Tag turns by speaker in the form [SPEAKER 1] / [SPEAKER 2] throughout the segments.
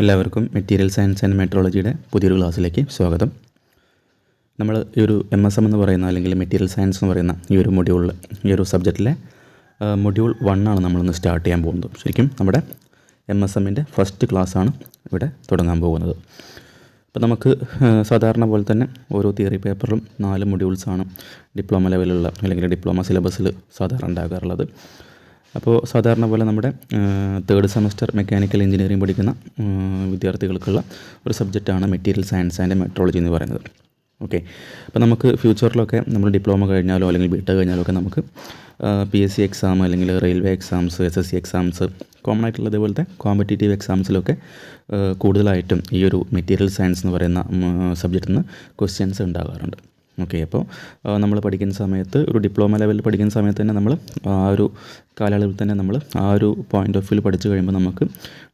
[SPEAKER 1] എല്ലാവർക്കും material science and മെട്രോളജിയുടെ പുതിയൊരു ക്ലാസ്സിലേക്ക് സ്വാഗതം. നമ്മൾ ഈ ഒരു എം എസ് എം എന്ന് പറയുന്ന അല്ലെങ്കിൽ മെറ്റീരിയൽ സയൻസ് എന്ന് പറയുന്ന ഈ ഒരു മൊഡ്യൂളിൽ ഈ ഒരു സബ്ജക്റ്റിലെ മൊഡ്യൂൾ വൺ ആണ് നമ്മളിന്ന് സ്റ്റാർട്ട് ചെയ്യാൻ പോകുന്നത്. ശരിക്കും നമ്മുടെ എം എസ് എമ്മിന്റെ ഫസ്റ്റ് ക്ലാസ്സാണ് ഇവിടെ തുടങ്ങാൻ പോകുന്നത്. അപ്പോൾ നമുക്ക് സാധാരണ പോലെ തന്നെ ഓരോ തിയറി പേപ്പറിലും നാല് മൊഡ്യൂൾസാണ് ഡിപ്ലോമ ലെവലിലുള്ള അല്ലെങ്കിൽ ഡിപ്ലോമ സിലബസിൽ സാധാരണ ഉണ്ടാകാറുള്ളത്. അപ്പോൾ സാധാരണ പോലെ നമ്മുടെ തേർഡ് സെമസ്റ്റർ മെക്കാനിക്കൽ എഞ്ചിനീയറിംഗ് പഠിക്കുന്ന വിദ്യാർത്ഥികൾക്കുള്ള ഒരു സബ്ജക്റ്റാണ് മെറ്റീരിയൽ സയൻസ് ആൻഡ് മെട്രോളജി എന്ന് പറയുന്നത്. ഓക്കെ അപ്പോൾ നമുക്ക് ഫ്യൂച്ചറിലൊക്കെ നമ്മൾ ഡിപ്ലോമ കഴിഞ്ഞാലോ അല്ലെങ്കിൽ ബി ടെക് കഴിഞ്ഞാലോ ഒക്കെ നമുക്ക് പി എസ് സി എക്സാം അല്ലെങ്കിൽ railway exams S S C exams common ആയിട്ടുള്ള ഇതേപോലത്തെ കോമ്പറ്റേറ്റീവ് എക്സാംസിലൊക്കെ കൂടുതലായിട്ടും ഈ ഒരു മെറ്റീരിയൽ സയൻസ് എന്ന് പറയുന്ന സബ്ജക്റ്റിൽ നിന്ന് ക്വസ്റ്റ്യൻസ് ഉണ്ടാകാറുണ്ട്. ഓക്കെ അപ്പോൾ നമ്മൾ പഠിക്കുന്ന സമയത്ത് ഒരു ഡിപ്ലോമ ലെവലിൽ പഠിക്കുന്ന സമയത്ത് തന്നെ നമ്മൾ ആ ഒരു കാലയളവിൽ തന്നെ നമ്മൾ ആ ഒരു പോയിന്റ് ഓഫ് വ്യൂ പഠിച്ചു കഴിയുമ്പോൾ നമുക്ക്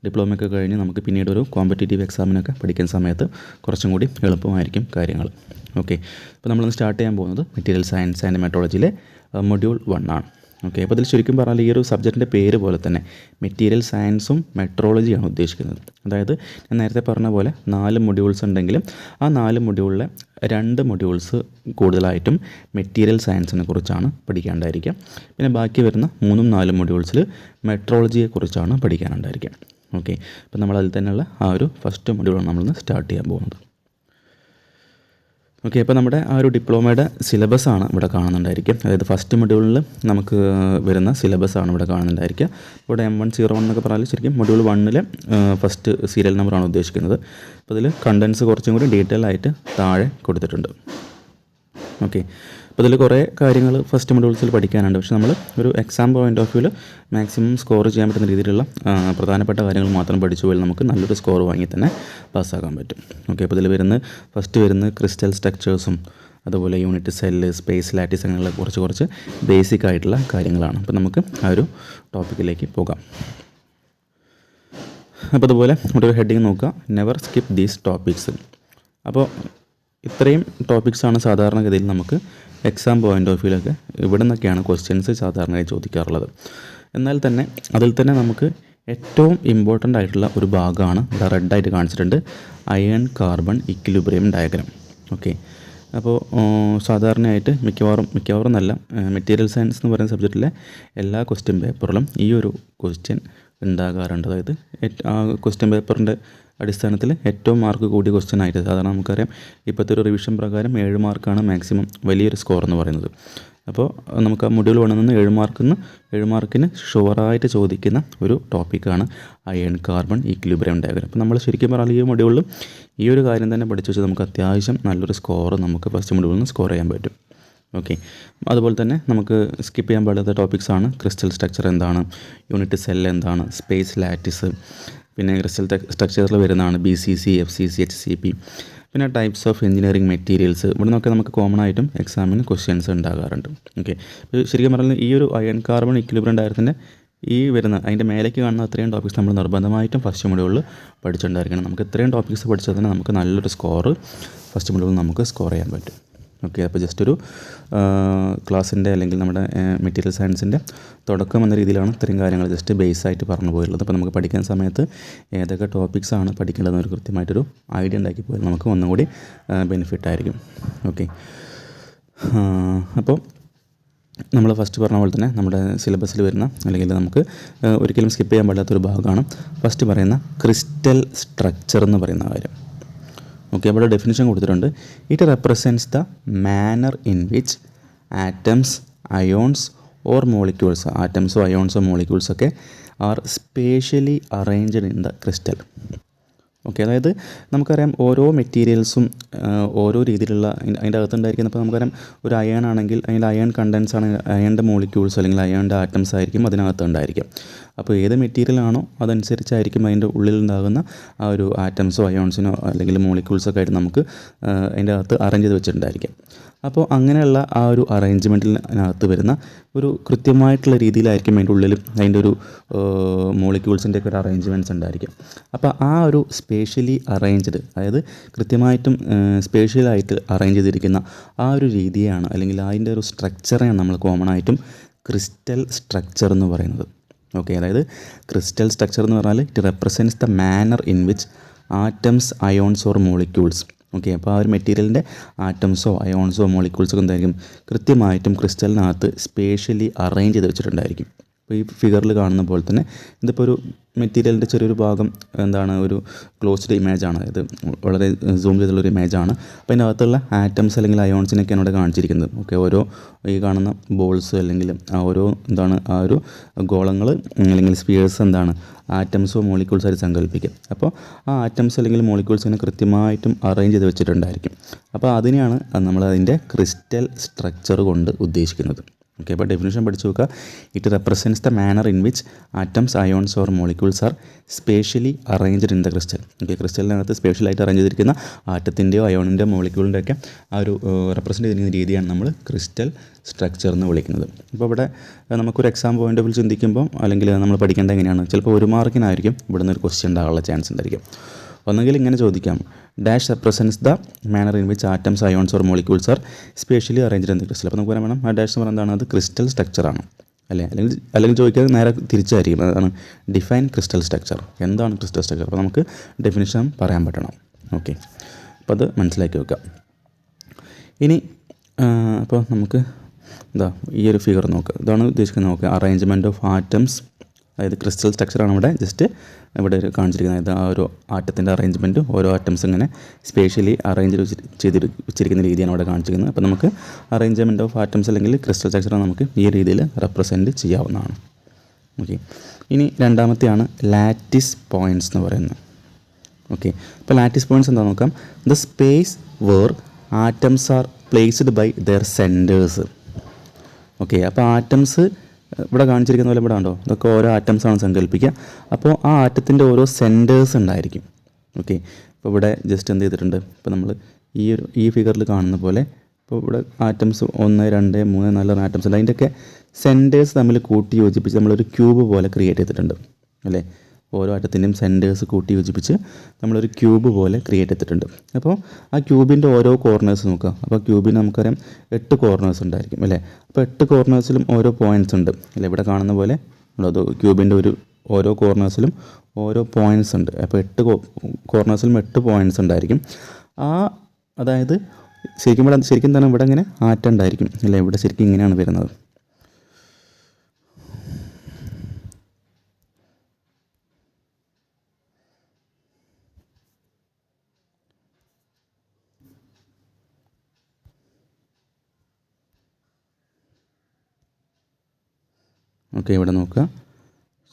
[SPEAKER 1] ഡിപ്ലോമയൊക്കെ കഴിഞ്ഞ് നമുക്ക് പിന്നീട് ഒരു കോമ്പറ്റേറ്റീവ് എക്സാമിനൊക്കെ പഠിക്കുന്ന സമയത്ത് കുറച്ചും കൂടി എളുപ്പമായിരിക്കും കാര്യങ്ങൾ ഓക്കെ അപ്പോൾ നമ്മളൊന്ന് സ്റ്റാർട്ട് ചെയ്യാൻ പോകുന്നത് മെറ്റീരിയൽ സയൻസ് ആൻഡ് മെട്രോളജിയിലെ മൊഡ്യൂൾ വൺ ആണ്. ഓക്കെ അപ്പോൾ അതിൽ ശരിക്കും പറഞ്ഞാൽ ഈ ഒരു സബ്ജക്റ്റിന്റെ പേര് പോലെ തന്നെ മെറ്റീരിയൽ സയൻസും മെട്രോളജിയാണ് ഉദ്ദേശിക്കുന്നത്. അതായത് ഞാൻ നേരത്തെ പറഞ്ഞ പോലെ നാല് മൊഡ്യൂൾസ് ഉണ്ടെങ്കിലും ആ നാല് മൊഡ്യൂളിലെ രണ്ട് മൊഡ്യൂൾസ് കൂടുതലായിട്ടും മെറ്റീരിയൽ സയൻസിനെ കുറിച്ചാണ് പഠിക്കാനുണ്ടായിരിക്കുക പിന്നെ ബാക്കി വരുന്ന മൂന്നും നാലും മൊഡ്യൂൾസിൽ മെട്രോളജിയെക്കുറിച്ചാണ് പഠിക്കാനുണ്ടായിരിക്കുക. ഓക്കെ അപ്പോൾ നമ്മൾ അതിൽ തന്നെയുള്ള ആ ഒരു ഫസ്റ്റ് മൊഡ്യൂളാണ് നമ്മളിന്ന് സ്റ്റാർട്ട് ചെയ്യാൻ പോകുന്നത്. ഓക്കെ അപ്പോൾ നമ്മുടെ ആ ഒരു ഡിപ്ലോമയുടെ സിലബസ് ആണ് ഇവിടെ കാണുന്നുണ്ടായിരിക്കും അതായത് ഫസ്റ്റ് മൊഡ്യൂളിൽ നമുക്ക് വരുന്ന സിലബസ് ആണ് ഇവിടെ കാണുന്നുണ്ടായിരിക്കുക. ഇവിടെ എം വൺ സീറോ വൺ എന്നൊക്കെ പറഞ്ഞാൽ ശരിക്കും മൊഡ്യൂൾ വണ്ണിലെ ഫസ്റ്റ് സീരിയൽ നമ്പറാണ് ഉദ്ദേശിക്കുന്നത്. അപ്പോൾ അതിൽ കണ്ടൻസ് കുറച്ചും കൂടി ഡീറ്റെയിൽ ആയിട്ട് താഴെ കൊടുത്തിട്ടുണ്ട്. ഓക്കെ അപ്പോൾ ഇതിൽ കുറേ കാര്യങ്ങൾ ഫസ്റ്റ് മൊഡ്യൂൾസിൽ പഠിക്കാനുണ്ട്. പക്ഷേ നമ്മൾ ഒരു എക്സാം പോയിന്റ് ഓഫ് വ്യൂവിൽ മാക്സിമം സ്കോർ ചെയ്യാൻ പറ്റുന്ന രീതിയിലുള്ള പ്രധാനപ്പെട്ട കാര്യങ്ങൾ മാത്രം പഠിച്ചു പോയാൽ നമുക്ക് നല്ലൊരു സ്കോർ വാങ്ങി തന്നെ പാസ്സാക്കാൻ പറ്റും. ഓക്കെ അപ്പോൾ ഇതിൽ വരുന്ന ഫസ്റ്റ് വരുന്ന ക്രിസ്റ്റൽ സ്ട്രക്ചേഴ്സും അതുപോലെ യൂണിറ്റ് സെല്ല് സ്പേസ് ലാറ്റിസ് അങ്ങനെയുള്ള കുറച്ച് കുറച്ച് ബേസിക് ആയിട്ടുള്ള കാര്യങ്ങളാണ്. അപ്പോൾ നമുക്ക് ആ ഒരു ടോപ്പിക്കിലേക്ക് പോകാം. അപ്പോൾ അതുപോലെ ഒരു ഹെഡിങ് നോക്കുക. നെവർ സ്കിപ്പ് ദീസ് ടോപ്പിക്സ് അപ്പോൾ ഇത്രയും ടോപ്പിക്സാണ് സാധാരണഗതിയിൽ നമുക്ക് എക്സാം പോയിന്റ് ഓഫ് വ്യൂലൊക്കെ ഇവിടെ നിന്നൊക്കെയാണ് ക്വസ്റ്റ്യൻസ് സാധാരണയായി ചോദിക്കാറുള്ളത്. എന്നാൽ തന്നെ അതിൽ തന്നെ നമുക്ക് ഏറ്റവും ഇമ്പോർട്ടന്റ് ആയിട്ടുള്ള ഒരു ഭാഗമാണ് ഇവിടെ റെഡായിട്ട് കാണിച്ചിട്ടുണ്ട്. Iron carbon equilibrium diagram okay അപ്പോൾ സാധാരണയായിട്ട് മിക്കവാറും മിക്കവാറും നല്ല മെറ്റീരിയൽ സയൻസ് എന്ന് പറയുന്ന സബ്ജക്റ്റിലെ എല്ലാ ക്വസ്റ്റ്യൻ പേപ്പറിലും ഈ ഒരു ക്വസ്റ്റ്യൻ ഉണ്ടാകാറുണ്ട്. അതായത് ആ ക്വസ്റ്റ്യൻ പേപ്പറിന്റെ അടിസ്ഥാനത്തിൽ ഏറ്റവും മാർക്ക് കൂടിയ ക്വസ്റ്റ്യൻ ആയിട്ട് സാധാരണ നമുക്കറിയാം. ഇപ്പോഴത്തെ ഒരു റിവിഷൻ പ്രകാരം ഏഴ് മാർക്കാണ് മാക്സിമം വലിയൊരു സ്കോർ എന്ന് പറയുന്നത്. അപ്പോൾ നമുക്ക് ആ മൊഡ്യൂൾ വണ്ണിൽ നിന്ന് ഏഴ് മാർക്കിൽ നിന്ന് ഏഴ് മാർക്കിന് ഷുവറായിട്ട് ചോദിക്കുന്ന ഒരു ടോപ്പിക്കാണ് അയൺ കാർബൺ ഈക്ലിബ്രിയം ഡയഗ്രം അപ്പോൾ നമ്മൾ ശരിക്കും പറഞ്ഞാൽ ഈ മൊഡ്യൂളിൽ ഈ ഒരു കാര്യം തന്നെ പഠിച്ചു വെച്ചാൽ നമുക്ക് അത്യാവശ്യം നല്ലൊരു സ്കോർ നമുക്ക് ഫസ്റ്റ് മൊഡ്യൂളിൽ നിന്ന് സ്കോർ ചെയ്യാൻ പറ്റും. ഓക്കെ അതുപോലെ തന്നെ നമുക്ക് സ്കിപ്പ് ചെയ്യാൻ പാടാത്ത ടോപ്പിക്സാണ് ക്രിസ്റ്റൽ സ്ട്രക്ചർ എന്താണ് യൂണിറ്റ് സെൽ എന്താണ് സ്പേസ് ലാറ്റിസ് പിന്നെ ക്രിസ്റ്റൽ സ്ട്രക്ചറിൽ വരുന്നതാണ് B C C F C C H C P പിന്നെ ടൈപ്സ് ഓഫ് എഞ്ചിനീയറിംഗ് മെറ്റീരിയൽസ് ഇവിടെ നിന്നൊക്കെ നമുക്ക് കോമൺ ആയിട്ടും എക്സാമിന് ക്വസ്റ്റ്യൻസ് ഉണ്ടാകാറുണ്ട്. ഓക്കെ ശരിക്കും പറഞ്ഞാൽ ഈ ഒരു അയൺ കാർബൺ ഇക്വിലിബ്രം ഡയറത്തിന്റെ ഈ വരുന്ന അതിന്റെ മേലേക്ക് കാണുന്ന അത്രയും ടോപ്പിക്സ് നമ്മൾ നിർബന്ധമായിട്ടും ഫസ്റ്റ് മൊഡ്യൂളിൽ പഠിച്ചിട്ടുണ്ടായിരിക്കണം നമുക്ക് ഇത്രയും ടോപ്പിക്സ് പഠിച്ചാൽ തന്നെ നമുക്ക് നല്ലൊരു സ്കോർ ഫസ്റ്റ് മൊഡ്യൂളിൽ നമുക്ക് സ്കോർ ചെയ്യാൻ പറ്റും. ഓക്കെ അപ്പോൾ ജസ്റ്റ് ഒരു ക്ലാസ്സിന്റെ അല്ലെങ്കിൽ നമ്മുടെ മെറ്റീരിയൽ സയൻസിന്റെ തുടക്കം എന്ന രീതിയിലാണ് ഇത്രയും കാര്യങ്ങൾ ജസ്റ്റ് ബേസ് ആയിട്ട് പറഞ്ഞു പോയുള്ളത് അപ്പോൾ നമുക്ക് പഠിക്കാൻ സമയത്ത് ഏതൊക്കെ ടോപ്പിക്സ് ആണ് പഠിക്കേണ്ടതെന്ന് ഒരു കൃത്യമായിട്ടൊരു ഐഡിയ ഉണ്ടാക്കി പോയാൽ നമുക്ക് ഒന്നും കൂടി ബെനിഫിറ്റ് ആയിരിക്കും. ഓക്കെ. അപ്പോൾ നമ്മൾ ഫസ്റ്റ് പറഞ്ഞ പോലെ തന്നെ നമ്മുടെ സിലബസിൽ വരുന്ന അല്ലെങ്കിൽ നമുക്ക് ഒരിക്കലും സ്കിപ്പ് ചെയ്യാൻ പാടാത്തൊരു ഭാഗമാണ് ഫസ്റ്റ് പറയുന്ന ക്രിസ്റ്റൽ സ്ട്രക്ചർ എന്ന് പറയുന്ന കാര്യം. ഓക്കെ അവിടെ ഡെഫിനിഷൻ കൊടുത്തിട്ടുണ്ട്. It represents the manner in which atoms ions or molecules ആറ്റംസോ അയോൺസോ മോളിക്യൂൾസ് ഒക്കെ are spatially arranged in the crystal okay അതായത് നമുക്കറിയാം ഓരോ മെറ്റീരിയൽസും ഓരോ രീതിയിലുള്ള അതിന്റെ അതിന്റെ അകത്തുണ്ടായിരിക്കുന്ന ഇപ്പോൾ നമുക്കറിയാം ഒരു അയൺ ആണെങ്കിൽ അതിൽ അയൺ കണ്ടൻസ് ആണ് അയണിന്റെ മോളിക്യൂൾസ് അല്ലെങ്കിൽ അയണിന്റെ ആറ്റംസ് ആയിരിക്കും അതിനകത്ത് ഉണ്ടായിരിക്കും അപ്പോൾ ഏത് മെറ്റീരിയൽ ആണോ അതനുസരിച്ചായിരിക്കും അതിന്റെ ഉള്ളിലുണ്ടാകുന്ന ആ ഒരു ആറ്റംസോ അയോൺസിനോ അല്ലെങ്കിൽ മോളിക്യൂൾസൊക്കെ ആയിട്ട് നമുക്ക് അതിന്റെ അകത്ത് അറേഞ്ച് ചെയ്ത് വെച്ചിട്ടുണ്ടായിരിക്കും അപ്പോൾ അങ്ങനെയുള്ള ആ ഒരു അറേഞ്ച്മെന്റിനകത്ത് വരുന്ന ഒരു കൃത്യമായിട്ടുള്ള രീതിയിലായിരിക്കും അതിന്റെ ഉള്ളിൽ അതിന്റെ ഒരു മോളിക്യൂൾസിന്റെ ഒക്കെ ഒരു അറേഞ്ച്മെന്റ്സ് ഉണ്ടായിരിക്കും. അപ്പോൾ ആ ഒരു സ്പേഷ്യലി അറേഞ്ച്ഡ് അതായത് കൃത്യമായിട്ടും സ്പേഷ്യലായിട്ട് അറേഞ്ച് ചെയ്തിരിക്കുന്ന ആ ഒരു രീതിയാണ് അല്ലെങ്കിൽ അതിന്റെ ഒരു സ്ട്രക്ചറെയാണ് നമ്മൾ കോമൺ ആയിട്ടും ക്രിസ്റ്റൽ സ്ട്രക്ചർ എന്ന് പറയുന്നത്. ഓക്കെ അതായത് ക്രിസ്റ്റൽ സ്ട്രക്ചർ എന്ന് പറഞ്ഞാൽ it represents the manner in which atoms ions or molecules okay അപ്പോൾ ആ ഒരു മെറ്റീരിയലിന്റെ ആറ്റംസോ അയോൺസോ മോളിക്യൂൾസൊക്കെ എന്തായിരിക്കും? കൃത്യമായിട്ടും ക്രിസ്റ്റലിനകത്ത് സ്പേഷ്യലി അറേഞ്ച് ചെയ്ത് വെച്ചിട്ടുണ്ടായിരിക്കും. അപ്പോൾ ഈ ഫിഗറിൽ കാണുന്ന പോലെ തന്നെ ഇതിപ്പോൾ ഒരു മെറ്റീരിയലിന്റെ ചെറിയൊരു ഭാഗം എന്താണ് ഒരു ക്ലോസ്ഡ് ഇമേജ് ആണ്. അതായത് വളരെ സൂം ചെയ്തുള്ള ഒരു ഇമേജ് ആണ്. അപ്പോൾ അതിന്റെ അകത്തുള്ള ആറ്റംസ് അല്ലെങ്കിൽ അയോൺസിനൊക്കെയാണ് ഇവിടെ കാണിച്ചിരിക്കുന്നത്. ഓക്കെ ഓരോ ഈ കാണുന്ന ബോൾസ് അല്ലെങ്കിൽ ആ ഓരോ എന്താണ് ആ ഒരു ഗോളങ്ങൾ അല്ലെങ്കിൽ സ്പിയേഴ്സ് എന്താണ് ആറ്റംസോ മോളിക്യൂൾസ് ആയിട്ട് സങ്കല്പിക്കുക അപ്പോൾ ആ ആറ്റംസ് അല്ലെങ്കിൽ മോളിക്യൂൾസിനെ കൃത്യമായിട്ടും അറേഞ്ച് ചെയ്ത് വെച്ചിട്ടുണ്ടായിരിക്കും. അപ്പോൾ അതിനെയാണ് നമ്മൾ അതിന്റെ ക്രിസ്റ്റൽ സ്ട്രക്ചർ കൊണ്ട് ഉദ്ദേശിക്കുന്നത്. ഓക്കെ അപ്പോൾ ഡെഫിനേഷൻ പഠിച്ചു നോക്കുക. It represents the manner in which atoms ions or molecules are spatially arranged in the crystal okay ക്രിസ്റ്റലിനകത്ത് സ്പെഷ്യലായിട്ട് അറേഞ്ച് ചെയ്തിരിക്കുന്ന ആറ്റത്തിന്റെയോ അയോണിന്റെ മോളിക്യൂളിന്റെ ഒക്കെ ആ ഒരു റെപ്രസെന്റ് ചെയ്തിരിക്കുന്ന രീതിയാണ് നമ്മൾ ക്രിസ്റ്റൽ സ്ട്രക്ചർ എന്ന് വിളിക്കുന്നത്. അപ്പോൾ ഇവിടെ നമുക്കൊരു എക്സാം പോയിന്റ് ഓഫ് ചിന്തിക്കുമ്പോൾ അല്ലെങ്കിൽ നമ്മൾ പഠിക്കേണ്ടത് എങ്ങനെയാണ് ചിലപ്പോൾ ഒരു മാർക്കിനായിരിക്കും ഇവിടുന്ന് ഒരു ക്വസ്റ്റ്യൻ ഉണ്ടാകാനുള്ള ചാൻസ് ഉണ്ടായിരിക്കും. ഒന്നെങ്കിൽ ഇങ്ങനെ ചോദിക്കാം. Dash represents the manner in which atoms ions or molecules are spatially arranged in crystal അപ്പോൾ നമുക്ക് പറയാൻ വേണം ആ ഡാഷ് എന്ന് പറയുന്നത് അത് ക്രിസ്റ്റൽ സ്ട്രക്ചറാണ് അല്ലേ? അല്ലെങ്കിൽ അല്ലെങ്കിൽ ചോദിക്കാൻ നേരെ തിരിച്ചായിരിക്കും. അതാണ് ഡിഫൈൻ ക്രിസ്റ്റൽ സ്ട്രക്ചർ എന്താണ് ക്രിസ്റ്റൽ സ്ട്രക്ചർ അപ്പോൾ നമുക്ക് ഡെഫിനിഷൻ പറയാൻ പറ്റണം. ഓക്കെ അപ്പോൾ അത് മനസ്സിലാക്കി വെക്കാം ഇനി അപ്പോൾ നമുക്ക് എന്താ ഈ ഒരു ഫിഗർ നോക്കുക ഇതാണ് ഉദ്ദേശിക്കുന്നത്. നോക്കുക അറേഞ്ച്മെന്റ് ഓഫ് ആറ്റംസ് അതായത് ക്രിസ്റ്റൽ സ്ട്രക്ചറാണ് ഇവിടെ ജസ്റ്റ് ഇവിടെ ഒരു കാണിച്ചിരിക്കുന്നത്. അതായത് ആ ഒരു ആറ്റത്തിന്റെ അറേഞ്ച്മെന്റ് ഓരോ ആറ്റംസ് ഇങ്ങനെ സ്പെഷ്യലി അറേഞ്ച് ചെയ്ത് വെച്ചിരിക്കുന്ന രീതിയാണ് ഇവിടെ കാണിച്ചിരിക്കുന്നത്. അപ്പോൾ നമുക്ക് അറേഞ്ച്മെന്റ് ഓഫ് ആറ്റംസ് അല്ലെങ്കിൽ ക്രിസ്റ്റൽ സ്ട്രക്ചർ നമുക്ക് ഈ രീതിയിൽ റെപ്രസെന്റ് ചെയ്യാവുന്നതാണ്. ഓക്കെ ഇനി രണ്ടാമത്തെയാണ് ലാറ്റിസ് പോയിന്റ്സ് എന്ന് പറയുന്നത്. ഓക്കെ അപ്പോൾ ലാറ്റിസ് പോയിന്റ്സ് എന്താ നോക്കാം? The space where atoms are placed by their centres okay അപ്പോൾ ആറ്റംസ് ഇവിടെ കാണിച്ചിരിക്കുന്ന പോലെ ഇവിടെ ഉണ്ടോ ഇതൊക്കെ ഓരോ ആറ്റംസ് ആണ് സങ്കല്പിക്കുക. അപ്പോൾ ആ ആറ്റത്തിന്റെ ഓരോ സെന്റേഴ്സ് ഉണ്ടായിരിക്കും. ഓക്കെ ഇപ്പോൾ ഇവിടെ ജസ്റ്റ് എന്ത് ചെയ്തിട്ടുണ്ട്? ഇപ്പോൾ നമ്മൾ ഈ ഒരു ഈ ഫിഗറിൽ കാണുന്ന പോലെ ഇപ്പോൾ ഇവിടെ ആറ്റംസ് ഒന്ന് രണ്ട് മൂന്ന് നാല് ആറ്റംസ് ഉണ്ട് അതിന്റെയൊക്കെ സെന്റേഴ്സ് തമ്മിൽ കൂട്ടി യോജിപ്പിച്ച് നമ്മളൊരു ക്യൂബ് പോലെ ക്രിയേറ്റ് ചെയ്തിട്ടുണ്ട്. അല്ലേ? ഓരോ ആറ്റത്തിന്റെയും സെന്റേഴ്സ് കൂട്ടി യോജിപ്പിച്ച് നമ്മളൊരു ക്യൂബ് പോലെ ക്രിയേറ്റ് ചെയ്തിട്ടുണ്ട്. അപ്പോൾ ആ ക്യൂബിന്റെ ഓരോ കോർണേഴ്സ് നോക്കുക അപ്പോൾ ക്യൂബിന് നമുക്കറിയാം എട്ട് കോർണേഴ്സ് ഉണ്ടായിരിക്കും അല്ലേ? അപ്പോൾ എട്ട് കോർണേഴ്സിലും ഓരോ പോയിന്റ്സ് ഉണ്ട്. അല്ലേ? ഇവിടെ കാണുന്ന പോലെ നമ്മളത് ക്യൂബിന്റെ ഒരു ഓരോ കോർണേഴ്സിലും ഓരോ പോയിന്റ്സ് ഉണ്ട്. അപ്പോൾ എട്ട് കോർണേഴ്സിലും എട്ട് പോയിന്റ്സ് ഉണ്ടായിരിക്കും. ആ അതായത് ശരിക്കും ഇവിടെ ശരിക്കും തന്നെ ഇവിടെ ഇങ്ങനെ ആറ്റം ഉണ്ടായിരിക്കും. അല്ലേ? ഇവിടെ ശരിക്കും ഇങ്ങനെയാണ് വരുന്നത്. ഓക്കെ ഇവിടെ നോക്കുക.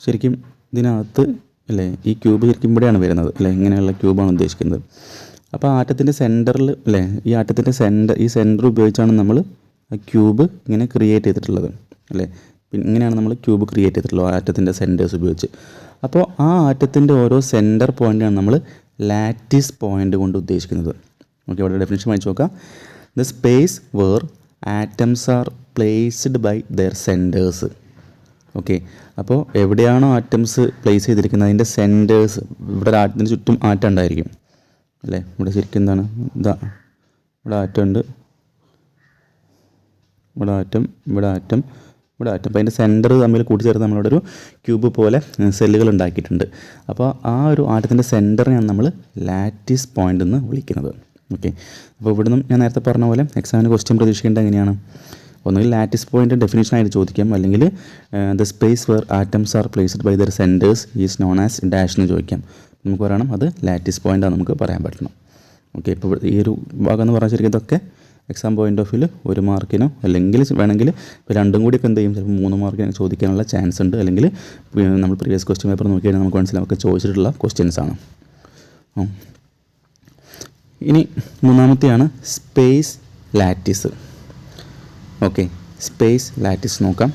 [SPEAKER 1] ശരിക്കും ഇതിനകത്ത് അല്ലേ ഈ ക്യൂബ് ശരിക്കും ഇവിടെയാണ് വരുന്നത് അല്ലേ ഇങ്ങനെയുള്ള ക്യൂബാണ് ഉദ്ദേശിക്കുന്നത്. അപ്പോൾ ആറ്റത്തിന്റെ സെന്ററിൽ അല്ലേ ഈ ആറ്റത്തിന്റെ സെന്റർ ഈ സെന്റർ ഉപയോഗിച്ചാണ് നമ്മൾ ആ ക്യൂബ് ഇങ്ങനെ ക്രിയേറ്റ് ചെയ്തിട്ടുള്ളത് അല്ലേ പിന്നെ ഇങ്ങനെയാണ് നമ്മൾ ക്യൂബ് ക്രിയേറ്റ് ചെയ്തിട്ടുള്ളത് ആറ്റത്തിന്റെ സെന്റേഴ്സ് ഉപയോഗിച്ച്. അപ്പോൾ ആ ആറ്റത്തിന്റെ ഓരോ സെന്റർ പോയിന്റാണ് നമ്മൾ ലാറ്റിസ് പോയിന്റ് കൊണ്ട് ഉദ്ദേശിക്കുന്നത്. ഓക്കെ ഇവിടെ ഡെഫിനേഷൻ വായിച്ചു നോക്കാം. The space where atoms are placed by their centres okay അപ്പോൾ എവിടെയാണോ ആറ്റംസ് പ്ലേസ് ചെയ്തിരിക്കുന്നത്? അതിന്റെ സെന്റേഴ്സ് ഇവിടെ ആറ്റത്തിന് ചുറ്റും ആറ്റം ഉണ്ടായിരിക്കും. അല്ലേ? ഇവിടെ ശരിക്കും എന്താണ്? ഇതാ. ഇവിടെ ആറ്റം ഉണ്ട്. ഇവിടെ ആറ്റം ഇവിടെ ആറ്റം ഇവിടെ ആറ്റം. അപ്പോൾ അതിന്റെ സെന്റർ തമ്മിൽ കൂട്ടിച്ചേർത്ത് നമ്മളിവിടെ ഒരു ക്യൂബ് പോലെ സെല്ലുകൾ ഉണ്ടാക്കിയിട്ടുണ്ട്. അപ്പോൾ ആ ഒരു ആറ്റത്തിന്റെ സെന്ററിനെയാണ് നമ്മൾ ലാറ്റിസ് പോയിന്റ് എന്ന് വിളിക്കുന്നത്. ഓക്കെ അപ്പോൾ ഇവിടുന്ന് ഞാൻ നേരത്തെ പറഞ്ഞ പോലെ എക്സാമിന് ക്വസ്റ്റ്യൻ പ്രതീക്ഷിക്കേണ്ടത് എങ്ങനെയാണ്? ഒന്നുകിൽ ലാറ്റിസ് പോയിന്റ് ഡെഫിനേഷൻ ആയിട്ട് ചോദിക്കാം. അല്ലെങ്കിൽ the space where atoms are placed by their centres is known as dash എന്ന് ചോദിക്കാം. നമുക്ക് പറയണം അത് ലാറ്റിസ് പോയിന്റാണ് നമുക്ക് പറയാൻ പറ്റണം. ഓക്കെ ഇപ്പോൾ ഈ ഒരു ഭാഗം എന്ന് പറഞ്ഞാൽ ശരിക്കും ഇതൊക്കെ എക്സാം പോയിന്റ് ഓഫ് വ്യൂ ഒരു മാർക്കിനോ അല്ലെങ്കിൽ വേണമെങ്കിൽ ഇപ്പോൾ രണ്ടും കൂടി ഇപ്പോൾ എന്ത് ചെയ്യും? ചിലപ്പോൾ മൂന്ന് മാർക്കിന് ചോദിക്കാനുള്ള ചാൻസ് ഉണ്ട്. അല്ലെങ്കിൽ നമ്മൾ പ്രീവിയസ് ക്വസ്റ്റ്യൻ പേപ്പർ നോക്കിയാൽ നമുക്ക് മനസ്സിലാക്കി ചോദിച്ചിട്ടുള്ള ക്വസ്റ്റ്യൻസ് ആണ്. ഇനി മൂന്നാമത്തെയാണ് space lattice okay. Space lattice നോക്കാം.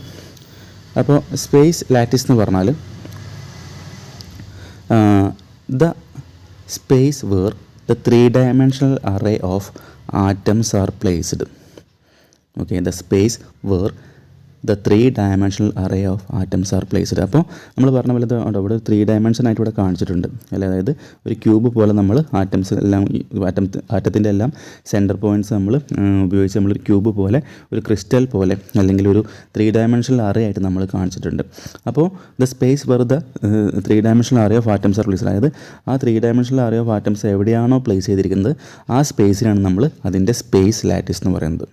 [SPEAKER 1] അപ്പോൾ സ്പേസ് ലാറ്റിസ് എന്ന് പറഞ്ഞാൽ the space where the three dimensional array of atoms are placed okay the space where the three dimensional array of atoms are placed അപ്പോൾ നമ്മൾ പറഞ്ഞ പോലെ ഇവിടെ ത്രീ ഡയമെൻഷൻ ആയിട്ട് ഇവിടെ കാണിച്ചിട്ടുണ്ട്. അല്ലെ? അതായത് ഒരു ക്യൂബ് പോലെ നമ്മൾ ആറ്റംസ് എല്ലാം ആറ്റം ആറ്റത്തിന്റെ എല്ലാം സെന്റർ പോയിന്റ്സ് നമ്മൾ ഉപയോഗിച്ച് നമ്മൾ ഒരു ക്യൂബ് പോലെ ഒരു ക്രിസ്റ്റൽ പോലെ അല്ലെങ്കിൽ ഒരു ത്രീ ഡയമെൻഷണൽ അറേ ആയിട്ട് നമ്മൾ കാണിച്ചിട്ടുണ്ട്. അപ്പോൾ the space where the three dimensional array of atoms are placed അതായത് ആ three dimensional array of atoms എവിടെയാണോ പ്ലേസ് ചെയ്തിരിക്കുന്നത് ആ സ്പേസിനാണ് നമ്മൾ അതിന്റെ സ്പേസ് ലാറ്റിസ് എന്ന് പറയുന്നത്.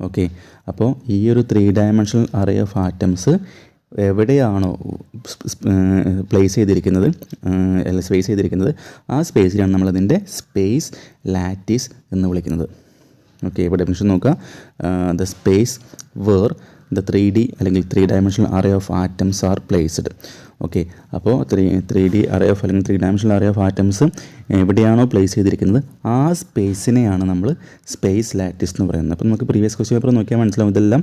[SPEAKER 1] ഓക്കെ അപ്പോൾ ഈ ഒരു three dimensional array of atoms എവിടെയാണോ പ്ലേസ് ചെയ്തിരിക്കുന്നത് അല്ല സ്പേസ് ചെയ്തിരിക്കുന്നത് ആ സ്പേസിലാണ് നമ്മളതിന്റെ സ്പേസ് ലാറ്റിസ് എന്ന് വിളിക്കുന്നത്. ഓക്കെ ഇപ്പോൾ ഡെഫിനിഷൻ നോക്കുക. The space where the three D അല്ലെങ്കിൽ three dimensional array of atoms are placed okay അപ്പോൾ three three D array of അല്ലെങ്കിൽ three dimensional array of atoms എവിടെയാണോ പ്ലേസ് ചെയ്തിരിക്കുന്നത്? ആ സ്പേസിനെയാണ് നമ്മൾ സ്പേസ് ലാറ്റിസ് എന്ന് പറയുന്നത്. അപ്പോൾ നമുക്ക് പ്രീവിയസ് ക്വസ്റ്റ്യൻ പേപ്പർ നോക്കിയാൽ മനസ്സിലാവും ഇതെല്ലാം